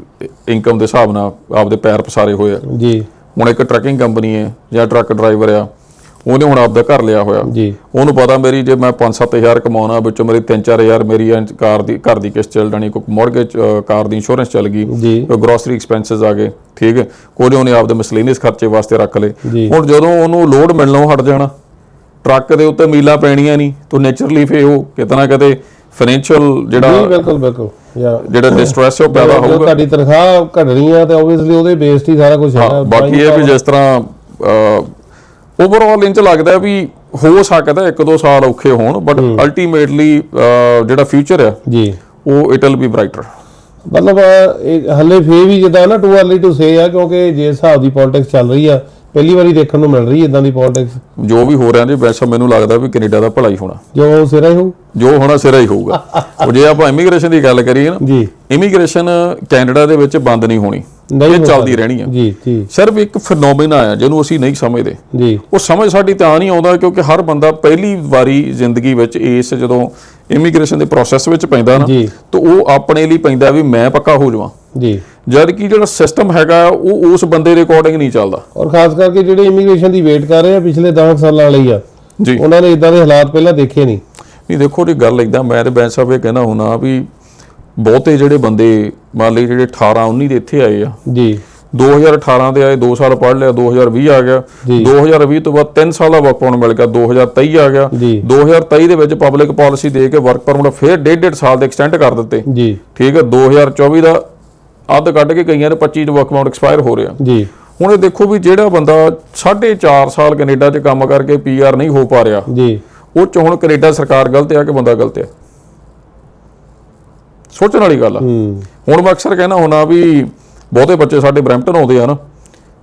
ਇਨਕਮ ਦੇ ਹਿਸਾਬ ਨਾਲ ਆਪਦੇ ਪੈਰ ਪਸਾਰੇ ਹੋਏ ਆ। ਜੀ। ਹੁਣ ਇੱਕ ਟਰੱਕਿੰਗ ਕੰਪਨੀ ਹੈ ਜਾਂ ਟਰੱਕ ਡਰਾਈਵਰ ਆ ਉਹਨੇ ਹੁਣ ਆਪਦਾ ਘਰ ਲਿਆ ਹੋਇਆ। ਜੀ। ਉਹਨੂੰ ਪਤਾ ਮੇਰੀ ਜੇ ਮੈਂ 5-7000 ਕਮਾਉਣਾ ਵਿੱਚੋਂ ਮੇਰੀ 3-4000 ਮੇਰੀ ਕਾਰ ਦੀ ਘਰ ਦੀ ਕਿਸ਼ਤ ਚੱਲ ਜਾਣੀ ਕੋਈ ਮੋਰਗੇਜ ਕਾਰ ਦੀ ਇੰਸ਼ੋਰੈਂਸ ਚੱਲ ਗਈ ਕੋਈ ਗਰੋਸਰੀ ਐਕਸਪੈਂਸਸ ਆ ਗਏ ਠੀਕ ਹੈ? ਕੋਈ ਉਹਨੇ ਆਪਦੇ ਮਿਸਲੇਨੀਅਸ ਖਰਚੇ ਵਾਸਤੇ ਰੱਖ ਲਏ। ਹੁਣ ਜਦੋਂ ਉਹਨੂੰ ਲੋਡ ਮਿਲਣੋਂ ਹਟ ਜਾਣਾ ਟਰੱਕ ਦੇ ਉੱਤੇ ਮੀਲਾਂ ਪੈਣੀਆਂ ਨਹੀਂ ਤਾਂ ਨੇਚਰਲੀ ਫੇ ਉਹ ਕਿਤੇ ਨਾ ਕਿਤੇ ਫਾਈਨੈਂਸ਼ੀਅਲ ਜੀ ਜਿਹੜਾ ਬਿਲਕੁਲ ਬਿਲਕੁਲ ਯਾ ਜਿਹੜਾ ਡਿਸਟ੍ਰੈਸ ਉਹ ਪੈਦਾ ਹੋਊਗਾ। ਤੁਹਾਡੀ ਤਨਖਾਹ ਘਟਣੀ ਆ ਤੇ ਆਬਵੀਅਸਲੀ ਉਹਦੇ ਬੇਸ ਤੇ ਸਾਰਾ ਕੁਝ ਹੈ ਬਾਕੀ ਇਹ ਵੀ ਜਿਸ ਤਰ੍ਹਾਂ ਓਵਰਆਲ ਇੰਚ ਲੱਗਦਾ ਵੀ ਹੋ ਸਕਦਾ ਇੱਕ ਦੋ ਸਾਲ ਔਖੇ ਹੋਣ ਬਟ ਅਲਟੀਮੇਟਲੀ ਜਿਹੜਾ ਫਿਊਚਰ ਆ ਜੀ। ਉਹ ਇਟ ਵਿਲ ਬੀ ਬ੍ਰਾਈਟਰ ਮਤਲਬ ਹੱਲੇ ਫੇ ਵੀ ਜਿੱਦਾਂ ਨਾ ਟੂ ਅਰਲੀ ਟੂ ਸੇ ਆ ਕਿਉਂਕਿ ਜੇ ਹਿਸਾਬ ਦੀ ਪੋਲਿਟਿਕਸ ਚੱਲ ਰਹੀ ਆ ਪਹਿਲੀ ਵਾਰੀ ਦੇਖਣ ਨੂੰ ਮਿਲ ਰਹੀ ਇਦਾਂ ਦੀ ਪੋਲਿਟਿਕਸ ਜੋ ਵੀ ਹੋ ਰਿਹਾ ਜੀ ਵੈਸਾ ਮੈਨੂੰ ਲੱਗਦਾ ਵੀ ਕੈਨੇਡਾ ਦਾ ਭਲਾ ਹੀ ਹੋਣਾ। ਜੋ ਸਿਰਾ ਹੀ ਹੋਊ। ਜੋ ਹੋਣਾ ਸਿਰਾ ਹੀ ਹੋਊਗਾ। (laughs) ਉਹ ਜੇ ਆਪਾਂ ਇਮੀਗ੍ਰੇਸ਼ਨ ਦੀ ਗੱਲ ਕਰੀਏ ਨਾ ਜੀ। ਇਮੀਗ੍ਰੇਸ਼ਨ ਕੈਨੇਡਾ ਦੇ ਵਿੱਚ ਬੰਦ ਨਹੀਂ ਹੋਣੀ। ਇਹ ਹੋ ਚੱਲਦੀ ਰਹਿਣੀ ਆ। ਜੀ ਜੀ। ਸਿਰਫ ਇੱਕ ਫੀਨੋਮੇਨਾ ਆ ਜਿਹਨੂੰ ਅਸੀਂ ਨਹੀਂ ਸਮਝਦੇ। ਜੀ। ਉਹ ਸਮਝ ਸਾਡੀ ਤਾਂ ਨਹੀਂ ਆਉਂਦਾ ਕਿਉਂਕਿ ਹਰ ਬੰਦਾ ਪਹਿਲੀ ਵਾਰੀ ਜ਼ਿੰਦਗੀ ਵਿੱਚ ਇਸ ਜਦੋਂ ਇਮੀਗ੍ਰੇਸ਼ਨ ਦੇ ਪ੍ਰੋਸੈਸ ਵਿੱਚ ਪੈਂਦਾ ਨਾ। ਤਾਂ ਉਹ ਆਪਣੇ ਲਈ ਪੈਂਦਾ ਵੀ ਮੈਂ ਪੱਕਾ ਹੋ ਜਾਵਾਂ। ਜੀ। ਜਦ ਕਿ ਜਿਹੜਾ ਸਿਸਟਮ ਹੈਗਾ ਉਹ ਉਸ ਬੰਦੇ ਦੇ ਅਕੋਰਡਿੰਗ ਨਹੀਂ ਚੱਲਦਾ। ਔਰ ਖਾਸ ਕਰਕੇ ਜਿਹੜੇ ਇਮੀਗ੍ਰੇਸ਼ਨ ਦੀ ਵੇਟ ਕਰ ਰਹੇ ਆ ਪਿਛਲੇ 10 ਸਾਲਾਂ ਲਈ ਆ ਜੀ। ਉਹਨਾਂ ਨੇ ਇਦਾਂ ਦੇ ਹਾਲਾਤ ਪਹਿਲਾਂ ਦੇਖੇ ਨਹੀਂ। ਨਹੀਂ ਦੇਖੋ ਜੀ ਗੱਲ ਇਦਾਂ ਮੈਂ ਤੇ ਬੈਂਸ ਸਾਹਿਬ ਇਹ ਕਹਿਣਾ ਹੁਣਾ ਵੀ ਬਹੁਤੇ ਜਿਹੜੇ ਬੰਦੇ ਮੰਨ ਲਈ ਜਿਹੜੇ 18 19 ਦੇ ਇੱਥੇ ਆਏ ਆ। ਜੀ। 2018 ਦੇ ਆਏ 2 ਸਾਲ ਪੜ੍ਹ ਲਿਆ 2020 ਆ ਗਿਆ। ਜੀ। 2020 ਤੋਂ ਬਾਅਦ 3 ਸਾਲ ਦਾ ਵਰਕ ਪਰਮਿਟ ਮਿਲ ਗਿਆ 2023 ਆ ਗਿਆ। ਜੀ। 2023 ਦੇ ਵਿੱਚ ਪਬਲਿਕ ਪਾਲਿਸੀ ਦੇ ਕੇ ਵਰਕ ਪਰਮਿਟ ਫੇਰ ਡੇਢ ਡੇਢ ਸਾਲ ਦੇ ਐਕਸਟੈਂਡ ਕਰ ਦਿੱਤੇ। ਜੀ। ਠੀਕ ਹੈ 2024 ਦਾ ਅੱਧ ਕੱਢ ਕੇ ਕਈਆਂ ਦੇ 25 ਚ ਵਰਕ ਪਰਮਿਟ ਐਕਸਪਾਇਰ ਹੋ ਰਿਹਾ। ਜੀ। ਹੁਣ ਇਹ ਦੇਖੋ ਵੀ ਜਿਹੜਾ ਬੰਦਾ 4.5 ਸਾਲ ਕੈਨੇਡਾ 'ਚ ਕੰਮ ਕਰਕੇ ਪੀਆਰ ਨਹੀਂ ਹੋ ਪਾ ਰਿਹਾ ਜੀ। ਉਹ 'ਚ ਹੁਣ ਕੈਨੇਡਾ ਸਰਕਾਰ ਗਲਤ ਆ ਕਿ ਬੰਦਾ ਗਲਤ ਆ? ਸੋਚਣ ਵਾਲੀ ਗੱਲ ਆ। ਹੁਣ ਮੈਂ ਅਕਸਰ ਕਹਿਣਾ ਹੁੰਦਾ ਵੀ ਬਹੁਤੇ ਬੱਚੇ ਸਾਡੇ ਬ੍ਰੈਂਪਟਨ ਆਉਂਦੇ ਆ ਨਾ।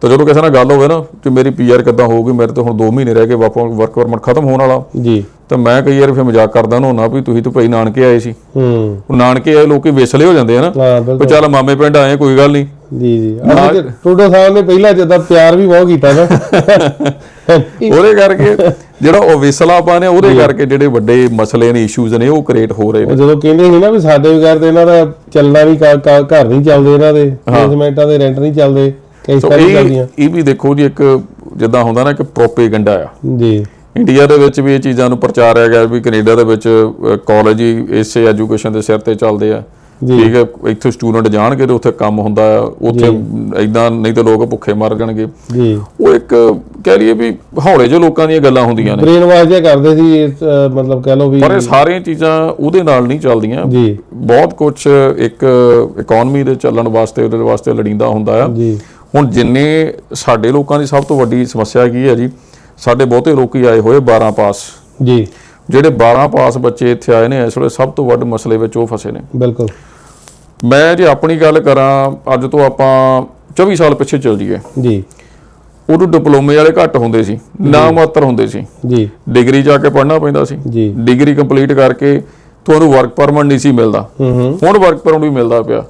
ਤਾਂ ਜਦੋਂ ਕਿਸੇ ਨਾਲ ਗੱਲ ਹੋਵੇ ਨਾ ਕਿ ਮੇਰੀ ਪੀਆਰ ਕਿੱਦਾਂ ਹੋਊਗੀ ਮੇਰੇ ਤੇ ਹੁਣ 2 ਮਹੀਨੇ ਰਹਿ ਗਏ ਵਰਕ ਪਰਮਿਟ ਖਤਮ ਹੋਣ ਵਾਲਾ। ਜੀ। ਤਾਂ ਮੈਂ ਕਈ ਵਾਰ ਫਿਰ ਮਜ਼ਾਕ ਕਰਦਾ ਨਾ ਹੁੰਦਾ ਵੀ ਤੁਸੀਂ ਤਾਂ ਭਾਈ ਨਾਨਕੇ ਆਏ ਸੀ। ਹੂੰ। ਉਹ ਨਾਨਕੇ ਆਏ ਲੋਕੀ ਵੇਸਲੇ ਹੋ ਜਾਂਦੇ ਆ ਨਾ ਹਾਂ ਵੀ ਚੱਲ ਮਾਮੇ ਪਿੰਡ ਆਏ ਕੋਈ ਗੱਲ ਨਹੀਂ। ਜੀ ਜੀ। ਟੂਡੋ ਸਾਹਿਬ ਨੇ ਪਹਿਲਾਂ ਜਿੱਦਾਂ ਪਿਆਰ ਵੀ ਬਹੁਤ ਕੀਤਾ ਨਾ। (laughs) ਉਹਦੇ ਕਰਕੇ ਜਿਹੜਾ ਉਹ ਵੇਸਲਾਪਾ ਨੇ ਉਹਦੇ ਕਰਕੇ ਜਿਹੜੇ ਵੱਡੇ ਮਸਲੇ ਨੇ ਇਸ਼ੂਜ਼ ਨੇ ਉਹ ਕ੍ਰੀਏਟ ਹੋ ਰਹੇ ਨੇ। ਜਦੋਂ ਕਹਿੰਦੇ ਸੀ ਨਾ ਵੀ ਸਾਡੇ ਬਗੈਰ ਤੇ ਇਹਨਾਂ ਦਾ ਚੱਲਣਾ ਵੀ ਘਰ ਨਹੀਂ ਚੱਲਦੇ ਇਹਨਾਂ ਦੇ ਬੇਸਮੈਂਟਾਂ ਦੇ ਰੈਂਟ ਨਹੀਂ ਚੱਲਦੇ। ਕਈ ਸਾਰੀ ਇਹ ਵੀ ਦੇਖੋ ਜੀ ਇੱਕ ਜਿੱਦਾਂ ਹੁੰਦਾ ਨਾ ਕਿ ਪ੍ਰੋਪੇਗੈਂਡਾ ਆ। ਜੀ। ਇੰਡੀਆ ਦੇ ਵਿੱਚ ਵੀ ਇਹ ਚੀਜ਼ਾਂ ਨੂੰ ਪ੍ਰਚਾਰਿਆ ਗਿਆ ਵੀ ਕੈਨੇਡਾ ਦੇ ਵਿੱਚ ਕਾਲਜ ਹੀ ਇਸੇ ਐਜੂਕੇਸ਼ਨ ਦੇ ਸਿਰ ਤੇ ਚੱਲਦੇ ਆ। ਜੀ। ਠੀਕ ਹੈ ਇੱਥੇ ਸਟੂਡੈਂਟ ਜਾਣਗੇ ਤੇ ਉੱਥੇ ਕੰਮ ਹੁੰਦਾ ਆ ਉੱਥੇ ਇਦਾਂ ਨਹੀਂ ਤਾਂ ਲੋਕ ਭੁੱਖੇ ਮਰ ਜਾਣਗੇ। ਜੀ। ਉਹ ਇੱਕ ਕਹਿ ਲਈਏ ਵੀ ਹੌਲੇ ਜਿਹੇ ਲੋਕਾਂ ਦੀਆਂ ਗੱਲਾਂ ਹੁੰਦੀਆਂ ਨੇ। ਬ੍ਰੇਨ ਵਾਸ਼ ਜਿਹਾ ਕਰਦੇ ਸੀ ਮਤਲਬ ਕਹਿ ਲਓ ਵੀ ਪਰ ਇਹ ਸਾਰੀਆਂ ਚੀਜ਼ਾਂ ਉਹਦੇ ਨਾਲ ਨਹੀਂ ਚੱਲਦੀਆਂ। ਜੀ। ਬਹੁਤ ਕੁਝ ਇੱਕ ਇਕਨੋਮੀ ਦੇ ਚੱਲਣ ਵਾਸਤੇ ਉਹਦੇ ਵਾਸਤੇ ਲੜੀਂਦਾ ਹੁੰਦਾ ਆ। ਜੀ। ਹੁਣ ਜਿੰਨੇ ਸਾਡੇ ਲੋਕਾਂ ਦੀ ਸਭ ਤੋਂ ਵੱਡੀ ਸਮੱਸਿਆ ਕੀ ਹੈ ਜੀ ਸਾਡੇ ਬਹੁਤੇ ਲੋਕੀ ਆਏ ਹੋਏ 12 ਪਾਸ। ਜੀ। ਜਿਹੜੇ 12 ਪਾਸ ਬੱਚੇ ਇੱਥੇ ਆਏ ਨੇ ਇਸ ਵੇਲੇ ਸਭ ਤੋਂ ਵੱਡ ਮਸਲੇ ਵਿੱਚ ਉਹ ਫਸੇ ਨੇ। ਬਿਲਕੁਲ। ਮੈਂ ਜੇ ਆਪਣੀ ਗੱਲ ਕਰਾਂ ਅੱਜ ਤੋਂ ਆਪਾਂ 24 ਸਾਲ ਪਿੱਛੇ ਚੱਲ ਜਾਈਏ। ਜੀ। ਉਦੋਂ ਡਿਪਲੋਮੇ ਵਾਲੇ ਘੱਟ ਹੁੰਦੇ ਸੀ ਨਾ ਮਾਤਰ ਹੁੰਦੇ ਸੀ। ਜੀ। ਡਿਗਰੀ ਜਾ ਕੇ ਪੜ੍ਹਨਾ ਪੈਂਦਾ ਸੀ। ਜੀ। ਡਿਗਰੀ ਕੰਪਲੀਟ ਕਰਕੇ ਤੁਹਾਨੂੰ ਵਰਕ ਪਰਮਿਟ ਨਹੀਂ ਸੀ ਮਿਲਦਾ। ਹੂੰ ਹੂੰ। ਹੁਣ ਵਰਕ ਪਰਮਿਟ ਵੀ ਮਿਲਦਾ ਪਿਆ।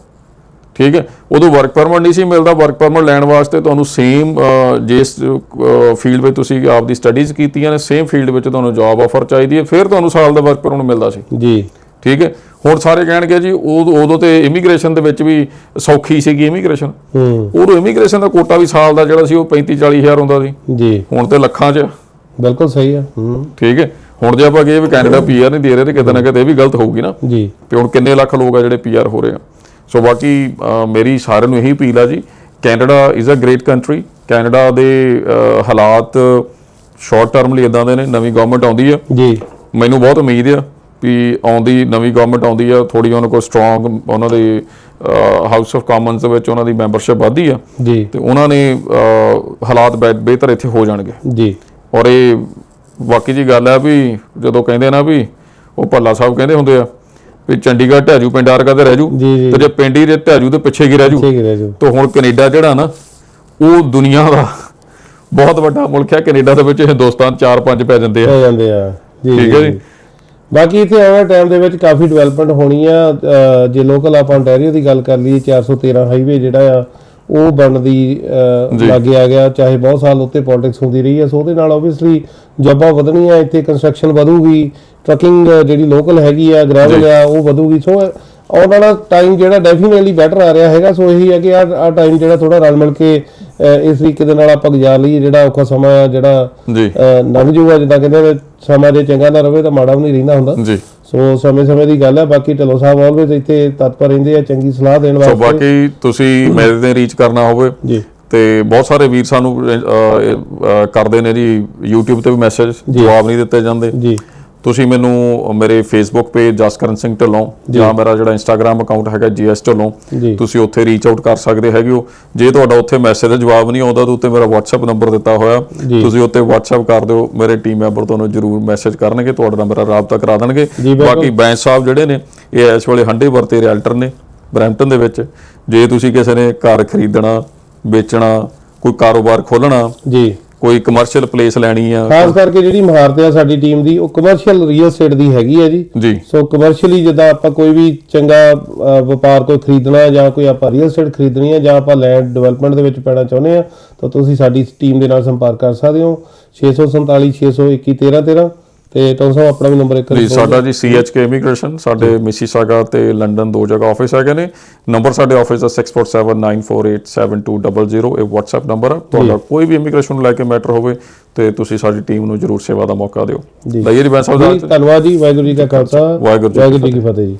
ਠੀਕ ਹੈ? ਉਦੋਂ ਵਰਕ ਪਰਮਿਟ ਨਹੀਂ ਸੀ ਮਿਲਦਾ ਵਰਕ ਪਰਮਿਟ ਲੈਣ ਵਾਸਤੇ ਤੁਹਾਨੂੰ ਸੇਮ ਜਿਸ ਫੀਲਡ ਵਿੱਚ ਤੁਸੀਂ ਆਪਦੀ ਸਟੱਡੀਜ਼ ਕੀਤੀਆਂ ਨੇ ਸੇਮ ਫੀਲਡ ਵਿੱਚ ਤੁਹਾਨੂੰ ਜੌਬ ਆਫਰ ਚਾਹੀਦੀ ਹੈ ਫਿਰ ਤੁਹਾਨੂੰ ਸਾਲ ਦਾ ਵਰਕ ਪਰਮਿਟ ਮਿਲਦਾ ਸੀ। ਜੀ। ਠੀਕ ਹੈ? ਹੁਣ ਸਾਰੇ ਕਹਿਣਗੇ ਜੀ ਉਦ- ਉਦੋਂ ਤੇ ਇਮੀਗ੍ਰੇਸ਼ਨ ਦੇ ਵਿੱਚ ਵੀ ਸੌਖੀ ਸੀਗੀ ਇਮੀਗ੍ਰੇਸ਼ਨ ਹੂੰ। ਉਦੋਂ ਇਮੀਗ੍ਰੇਸ਼ਨ ਦਾ ਕੋਟਾ ਵੀ ਸਾਲ ਦਾ ਜਿਹੜਾ ਸੀ ਉਹ 35 40 ਹਜ਼ਾਰ ਹੁੰਦਾ ਸੀ। ਜੀ। ਹੁਣ ਤੇ ਲੱਖਾਂ 'ਚ। ਬਿਲਕੁਲ ਸਹੀ ਆ ਹੂੰ। ਠੀਕ ਹੈ? ਹੁਣ ਜੇ ਆਪਾਂ ਕਹੀਏ ਵੀ ਕੈਨੇਡਾ ਪੀਆਰ ਨਹੀਂ ਦੇ ਰਹੇ ਤੇ ਕਿਤੇ ਨਾ ਕਿਤੇ ਇਹ ਵੀ ਗਲਤ ਹੋਊਗੀ ਨਾ। ਜੀ। ਤੇ ਹੁਣ ਕਿੰਨੇ ਲੱਖ ਲੋਕ ਆ ਜਿਹੜੇ ਪੀਆਰ ਹੋ ਰਹੇ ਆ। ਸੋ ਬਾਕੀ ਮੇਰੀ ਸਾਰਿਆਂ ਨੂੰ ਇਹੀ ਅਪੀਲ ਆ ਜੀ Canada is a great country Canada ਦੇ ਹਾਲਾਤ ਸ਼ਾਰਟ ਟਰਮ ਲਈ ਇਦਾਂ ਦੇ ਨੇ ਨਵੀਂ ਗਵਰਨਮੈਂਟ ਆਉਂਦੀ ਆ। ਜੀ। ਮੈਨੂੰ ਬਹੁਤ ਉਮੀਦ ਆ ਵੀ ਆਉਂਦੀ ਨਵੀਂ ਗਵਰਨਮੈਂਟ ਆਉਂਦੀ ਆ ਥੋੜੀ ਉਹਨਾਂ ਕੋਲ ਸਟਰੋਂਗ ਉਹਨਾਂ ਦੇ ਹਾਊਸ ਆਫ ਕਾਮਨਸ ਦੇ ਵਿੱਚ ਉਹਨਾਂ ਦੀ ਮੈਂਬਰਸ਼ਿਪ ਵਧਦੀ ਆ। ਜੀ। ਤੇ ਉਹਨਾਂ ਨੇ ਹਾਲਾਤ ਬਿਹ- ਬਿਹਤਰ ਇੱਥੇ ਹੋ ਜਾਣਗੇ। ਜੀ। ਔਰ ਇਹ ਵਾਕਈ ਜੀ ਗੱਲ ਆ ਵੀ ਜਦੋਂ ਕਹਿੰਦੇ ਨਾ ਵੀ ਉਹ ਭੱਲਾ ਸਾਹਿਬ ਕਹਿੰਦੇ ਹੁੰਦੇ ਆ ਵੀ ਚੰਡੀਗੜ੍ਹ ਢਹਿਜੂ ਪਿੰਡ ਵਰਗਾ ਤੇ ਰਹਿ ਜੂ। ਤੇ ਜੇ ਪਿੰਡ ਹੀ ਜੇ ਢਹਿਜੂ ਤੇ ਪਿੱਛੇ ਕੀ ਰਹਿ ਜੂ? ਹੈ ਤੇ ਹੁਣ ਕੈਨੇਡਾ ਜਿਹੜਾ ਨਾ ਉਹ ਦੁਨੀਆ ਦਾ ਬਹੁਤ ਵੱਡਾ ਮੁਲਕ ਹੈ। ਕੈਨੇਡਾ ਦੇ ਵਿੱਚ ਹਿੰਦੁਸਤਾਨ 4-5 ਪੈ ਜਾਂਦੇ ਆ। ਹੋ ਜਾਂਦੇ ਆ। ਜੀ ਠੀਕ ਹੈ ਜੀ। ਬਾਕੀ ਇੱਥੇ ਆਉਣ ਵਾਲੇ ਟਾਈਮ ਦੇ ਵਿੱਚ ਕਾਫੀ ਡਿਵੈਲਪਮੈਂਟ ਹੋਣੀ ਆ। ਜੇ ਲੋਕਲ ਆਪਾਂ ontario ਦੀ ਗੱਲ ਕਰ ਲਈਏ 413 ਹਾਈਵੇ ਜਿਹੜਾ ਆ ਉਹ ਬਣਨ ਦੀ ਅਹ, ਜੀ। ਲਾਗੇ ਆ ਗਿਆ ਚਾਹੇ ਬਹੁਤ ਸਾਲ ਉੱਤੇ ਪੋਲਿਟਿਕਸ ਹੁੰਦੀ ਰਹੀ ਹੈ ਸੋ ਉਹਦੇ ਨਾਲ ਆਬਵੀਅਸਲੀ ਜੌਬਾਂ ਵਧਣੀਆਂ ਇੱਥੇ ਕੰਸਟਰਕਸ਼ਨ ਵਧੂਗੀ ਟਰਕਿੰਗ ਜਿਹੜੀ ਲੋਕਲ ਹੈਗੀ ਆ ਗ੍ਰੈਵਲ ਆ ਉਹ ਵਧੂਗੀ ਸੋ ਆਉਣ ਵਾਲਾ ਟਾਈਮ ਜਿਹੜਾ ਡੈਫੀਨਿਟਲੀ ਬੈਟਰ ਆ ਰਿਹਾ ਹੈਗਾ ਸੋ ਇਹੀ ਹੈ ਕਿ ਆ ਟਾਈਮ ਜਿਹੜਾ ਥੋੜਾ ਰਲ ਮਿਲ ਕੇ ਇਸ ਤਰੀਕੇ ਦੇ ਨਾਲ ਆਪਾਂ ਗੁਜ਼ਾਰ ਲਈਏ ਜਿਹੜਾ ਔਖਾ ਸਮਾਂ ਆ ਜਿਹੜਾ ਲੰਘ ਜੂਗਾ ਜਿੱਦਾਂ ਕਹਿੰਦੇ ਨੇ ਸਮਾਂ ਜੇ ਚੰਗਾ ਨਾ ਰਵੇ ਤਾਂ ਮਾੜਾ ਵੀ ਨਹੀਂ ਰਹਿੰਦਾ ਹੁੰਦਾ। ਜੀ। ਸੋ ਸਮੇਂ ਸਮੇਂ ਦੀ ਗੱਲ ਹੈ ਬਾਕੀ ਢਿੱਲੋਂ ਸਾਹਿਬ ਆਲਵੇਜ਼ ਇੱਥੇ ਤਤਪਰ ਰਹਿੰਦੇ ਆ ਚੰਗੀ ਸਲਾਹ ਦੇਣ ਸੋ ਵਾਸਤੇ। ਬਾਕੀ ਤੁਸੀਂ ਮੇਰੇ ਤੇ ਰੀਚ ਕਰਨਾ ਹੋਵੇ। ਜੀ। ਤੇ ਬਹੁਤ ਸਾਰੇ ਵੀਰ ਸਾਨੂੰ ਕਰਦੇ ਨੇ ਜੀ YouTube ਤੇ ਵੀ ਮੈਸੇਜ ਜਵਾਬ ਨਹੀਂ ਦਿੱਤੇ ਜਾਂਦੇ। ਜੀ। ਤੁਸੀਂ ਮੈਨੂੰ ਮੇਰੇ ਫੇਸਬੁੱਕ ਪੇਜ ਜਸਕਰਨ ਸਿੰਘ ਢਿੱਲੋਂ ਜਾਂ। ਮੇਰਾ ਜਿਹੜਾ ਇੰਸਟਾਗ੍ਰam ਅਕਾਊਂਟ ਹੈਗਾ ਜੀਐਸ ਢਿੱਲੋਂ ਤੁਸੀਂ ਉੱਥੇ ਰੀਚ ਆਊਟ ਕਰ ਸਕਦੇ ਹੈਗੇ ਹੋ। ਜੇ ਤੁਹਾਡਾ ਉੱਥੇ ਮੈਸੇਜ ਦਾ ਜਵਾਬ ਨਹੀਂ ਆਉਂਦਾ ਤਾਂ ਉੱਤੇ ਮੇਰਾ WhatsApp ਨੰਬਰ ਦਿੱਤਾ ਹੋਇਆ। ਤੁਸੀਂ ਉੱਤੇ WhatsApp ਕਰ ਦਿਓ ਮੇਰੇ ਟੀਮ ਮੈਂਬਰ ਤੁਹਾਨੂੰ ਜਰੂਰ ਮੈਸੇਜ ਕਰਨਗੇ ਤੁਹਾਡਾ ਮੇਰਾ ਰਾਬਤਾ ਕਰਾ ਦੇਣਗੇ। ਬਾਕੀ ਬੈਂਸ ਸਾਹਿਬ ਜਿਹੜੇ ਨੇ ਇਹ ਇਸ ਵੇਲੇ ਹੰਡੇ ਵਰਤੇ ਰਿਐਲਟਰ ਨੇ ਬਰੈਂਪਟਨ ਦੇ ਵਿੱਚ। ਜੇ ਤੁਸੀਂ ਕਿਸੇ ਨੇ ਘਰ ਖਰੀਦਣਾ ਵੇਚਣਾ ਕੋਈ ਕਾਰੋਬਾਰ ਖੋਲਣਾ ਜੀ। ਕੋਈ ਕਮਰਸ਼ੀਅਲ ਪਲੇਸ ਲੈਣੀ ਆ ਖਾਸ ਕਰਕੇ ਜਿਹੜੀ ਮਹਾਰਤ ਆ ਸਾਡੀ ਟੀਮ ਦੀ ਉਹ ਕਮਰਸ਼ੀਅਲ ਰੀਅਲ ਏਸਟੇਟ ਦੀ ਹੈਗੀ ਹੈ ਜੀ। ਜੀ। ਸੋ ਕਮਰਸ਼ੀਅਲੀ ਜਿੱਦਾਂ ਆਪਾਂ ਕੋਈ ਵੀ ਚੰਗਾ ਵਪਾਰ ਕੋਈ ਖਰੀਦਣਾ ਜਾਂ ਕੋਈ ਆਪਾਂ ਰੀਅਲ ਏਸਟੇਟ ਖਰੀਦਣੀ ਹੈ ਜਾਂ ਆਪਾਂ ਲੈਂਡ ਡਿਵੈਲਪਮੈਂਟ ਦੇ ਵਿੱਚ ਪੈਣਾ ਚਾਹੁੰਦੇ ਆ ਤਾਂ ਤੁਸੀਂ ਸਾਡੀ ਟੀਮ ਦੇ ਨਾਲ ਸੰਪਰਕ ਕਰ ਸਕਦੇ ਹੋ। 647 621 1313 ਤੇ ਤੁਹਾਨੂੰ ਆਪਣਾ ਵੀ ਨੰਬਰ ਇੱਕ ਜੀ ਸਾਡਾ ਜੀ CHK ਇਮੀਗ੍ਰੇਸ਼ਨ ਸਾਡੇ ਮਿਸੀਸਾਗਾ ਤੇ ਲੰਡਨ ਦੋ ਜਗ੍ਹਾ ਆਫਿਸ ਹੈਗੇ ਨੇ। ਨੰਬਰ ਸਾਡੇ ਆਫਿਸ ਦਾ 6479487200 ਇਹ WhatsApp ਨੰਬਰ ਹੈ ਤੁਹਾਡਾ ਕੋਈ ਵੀ ਇਮੀਗ੍ਰੇਸ਼ਨ ਨੂੰ ਲੈ ਕੇ ਮੈਟਰ ਹੋਵੇ ਤੇ ਤੁਸੀਂ ਸਾਡੀ ਟੀਮ ਨੂੰ ਜਰੂਰ ਸੇਵਾ ਦਾ ਮੌਕਾ ਦਿਓ। ਜੀ। ਲਈਏ ਜੀ ਬੈਂਸ ਸਾਹਿਬ ਜੀ ਧੰਨਵਾਦ ਜੀ ਵਾਹਿਗੁਰੂ ਜੀ ਕਾ ਖਾਲਸਾ। ਵਾਹਿਗੁਰੂ ਜੀ ਕੀ ਫਤਿਹ ਜੀ।